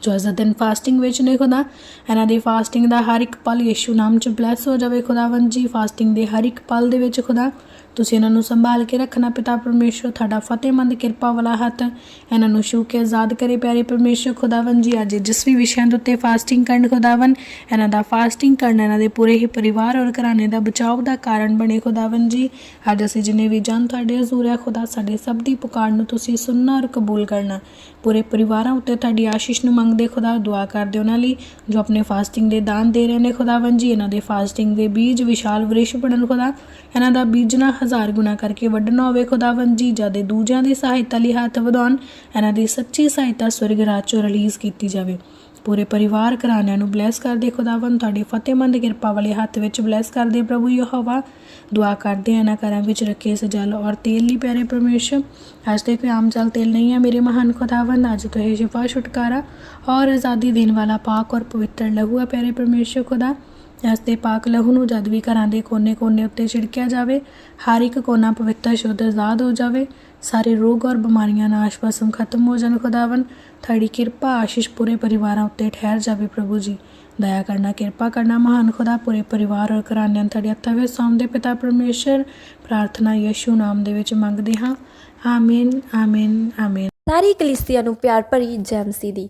ਜੋ ਇਸ ਦਿਨ ਫਾਸਟਿੰਗ ਵਿੱਚ ਨੇ ਖੁਦਾ, ਇਹਨਾਂ ਦੀ ਫਾਸਟਿੰਗ ਦਾ ਹਰ ਇੱਕ ਪਲ ਯੀਸ਼ੂ ਨਾਮ ਚ ਬਲੈਸ ਹੋ ਜਾਵੇ ਖੁਦਾਵੰਦ ਜੀ। ਫਾਸਟਿੰਗ ਦੇ ਹਰ ਇੱਕ ਪਲ ਦੇ ਵਿੱਚ ਖੁਦਾ ਤੁਸੀਂ ਇਹਨਾਂ ਨੂੰ ਸੰਭਾਲ ਕੇ ਰੱਖਣਾ ਪਿਤਾ ਪਰਮੇਸ਼ਰ ਤੁਹਾਡਾ ਫਤਿਹਮੰਦ, ਕਿਰਪਾ ਵਾਲਾ ਹੱਥ। ਇਹਨਾਂ ਨੂੰ ਸ਼ੂ ਕੇ ਆਜ਼ਾਦ ਕਰੇ ਪਿਆਰੇ ਪਰਮੇਸ਼ਰ ਖੁਦਾਵੰਦ ਜੀ। ਅੱਜ ਜਿਸ ਵੀ ਵਿਸ਼ਿਆਂ ਦੇ ਉੱਤੇ ਫਾਸਟਿੰਗ ਕਰਨ ਖੁਦਾਵੰਦ। ਇਹਨਾਂ ਦਾ ਫਾਸਟਿੰਗ ਕਰਨ, ਇਹਨਾਂ ਦੇ ਪੂਰੇ ਹੀ ਪਰਿਵਾਰ ਔਰ ਘਰਾਣੇ ਦਾ ਬਚਾਓ ਦਾ ਕਾਰਨ ਬਣੇ ਖੁਦਾਵੰਦ ਜੀ। ਅੱਜ ਅਸੀਂ ਜਿਨੇ ਵੀ ਜਨ ਤੁਹਾਡੇ ਹਜ਼ੂਰ ਹੈ ਖੁਦਾ, ਸਾਡੇ ਸਭ ਦੀ ਪੁਕਾਰ ਨੂੰ ਤੁਸੀਂ ਸੁਣਨਾ ਔਰ ਕਬੂਲ ਕਰਨਾ। ਪੂਰੇ ਪਰਿਵਾਰਾਂ ਉੱਤੇ ਤੁਹਾਡੀ ਆਸ਼ੀਸ਼ ਨੂੰ ਮੰਗਦੇ ਖੁਦਾ, ਦੁਆ ਕਰਦੇ ਉਹਨਾਂ ਲਈ, ਜੋ ਆਪਣੇ ਫਾਸਟਿੰਗ ਦੇ ਦਾਨ ਦੇ ਰਹੇ ਨੇ ਖੁਦਾਵੰਦ ਜੀ। ਇਹਨਾਂ ਦੇ ਫਾਸਟਿੰਗ ਦੇ ਬੀਜ, ਵਿਸ਼ਾਲ ਵ੍ਰਿਸ਼ ਬਣਨ ਖੁਦਾ। ਇਹਨਾਂ ਦਾ ਬੀਜਣਾ ਹਜ਼ਾਰ ਗੁਣਾ ਕਰਕੇ ਵੱਢਣਾ ਹੋਵੇ ਖੁਦਾਵੰਦ ਜੀ ਜਦ ਦੂਜਿਆਂ ਦੀ ਸਹਾਇਤਾ ਲਈ ਹੱਥ ਵਧਾਉਣ, ਇਹਨਾਂ ਦੀ ਸੱਚੀ ਸਹਾਇਤਾ ਸਵਰਗ ਰਾਜ ਚੋਂ ਰਿਲੀਜ਼ ਕੀਤੀ ਜਾਵੇ। ਪੂਰੇ ਪਰਿਵਾਰ ਘਰਾਣਿਆਂ ਨੂੰ ਬਲੈਸ ਕਰਦੇ ਖੁਦਾਵੰਦ, ਤੁਹਾਡੀ ਫਤਿਹਮੰਦ ਕਿਰਪਾ ਵਾਲੇ ਹੱਥ ਵਿੱਚ ਬਲੈਸ ਕਰਦੇ ਪ੍ਰਭੂ ਯਹੋਵਾ। ਦੁਆ ਕਰਦੇ ਇਹਨਾਂ ਘਰਾਂ ਵਿੱਚ ਰੱਖੇ ਇਸ ਜਲ ਔਰ ਤੇਲ ਲਈ ਪਿਆਰੇ ਪਰਮੇਸ਼ਰ। ਅੱਜ ਤੇ ਕੋਈ ਆਮ ਜਲ ਤੇਲ ਨਹੀਂ ਹੈ, ਮੇਰੇ ਮਹਾਨ ਖੁਦਾਵੰਦ, ਅੱਜ ਤੋਂ ਇਹ ਸ਼ਿਫਾ ਛੁਟਕਾਰਾ ਔਰ ਆਜ਼ਾਦੀ ਦੇਣ ਵਾਲਾ ਪਾਕ ਔਰ ਪਵਿੱਤਰ ਲਹੂ ਹੈ ਪਿਆਰੇ ਪਰਮੇਸ਼ਰ ਖੁਦਾ। ਇਸ ਦੇ ਪਾਕ ਲਹੂ ਨੂੰ ਜਦ ਵੀ ਘਰਾਂ ਦੇ ਕੋਨੇ-ਕੋਨੇ ਉੱਤੇ ਛਿੜਕਿਆ ਜਾਵੇ, ਹਰ ਇੱਕ ਕੋਨਾ ਪਵਿੱਤਰ ਸ਼ੁੱਧ ਆਜ਼ਾਦ ਹੋ ਜਾਵੇ, ਸਾਰੇ ਰੋਗ ਔਰ ਬਿਮਾਰੀਆਂ ਨਾਸ਼ ਭਸਮ ਖਤਮ ਹੋ ਜਾਣ ਖੁਦਾਵੰ ਤੁਹਾਡੀ ਕਿਰਪਾ ਆਸ਼ੀਸ਼ ਪੂਰੇ ਪਰਿਵਾਰਾਂ ਉੱਤੇ ਠਹਿਰ ਜਾਵੇ ਪ੍ਰਭੂ ਜੀ। ਦਇਆ ਕਰਨਾ, ਕਿਰਪਾ ਕਰਨਾ ਮਹਾਨ ਖੁਦਾ ਪੂਰੇ ਪਰਿਵਾਰ ਔਰ ਘਰਾਣਿਆਂ ਨੂੰ ਤੁਹਾਡੇ ਹੱਥਾਂ ਵਿੱਚ ਸੌਂਦੇ ਪਿਤਾ ਪਰਮੇਸ਼ਰ। ਪ੍ਰਾਰਥਨਾ ਯਿਸੂ ਨਾਮ ਦੇ ਵਿੱਚ ਮੰਗਦੇ ਹਾਂ। ਆਮੀਨ ਆਮੀਨ ਆਮੀਨ। ਸਾਰੀ ਕਲੀਸਿਆ ਨੂੰ ਪਿਆਰ ਭਰੀ ਜੈ ਮਸੀਹ ਦੀ।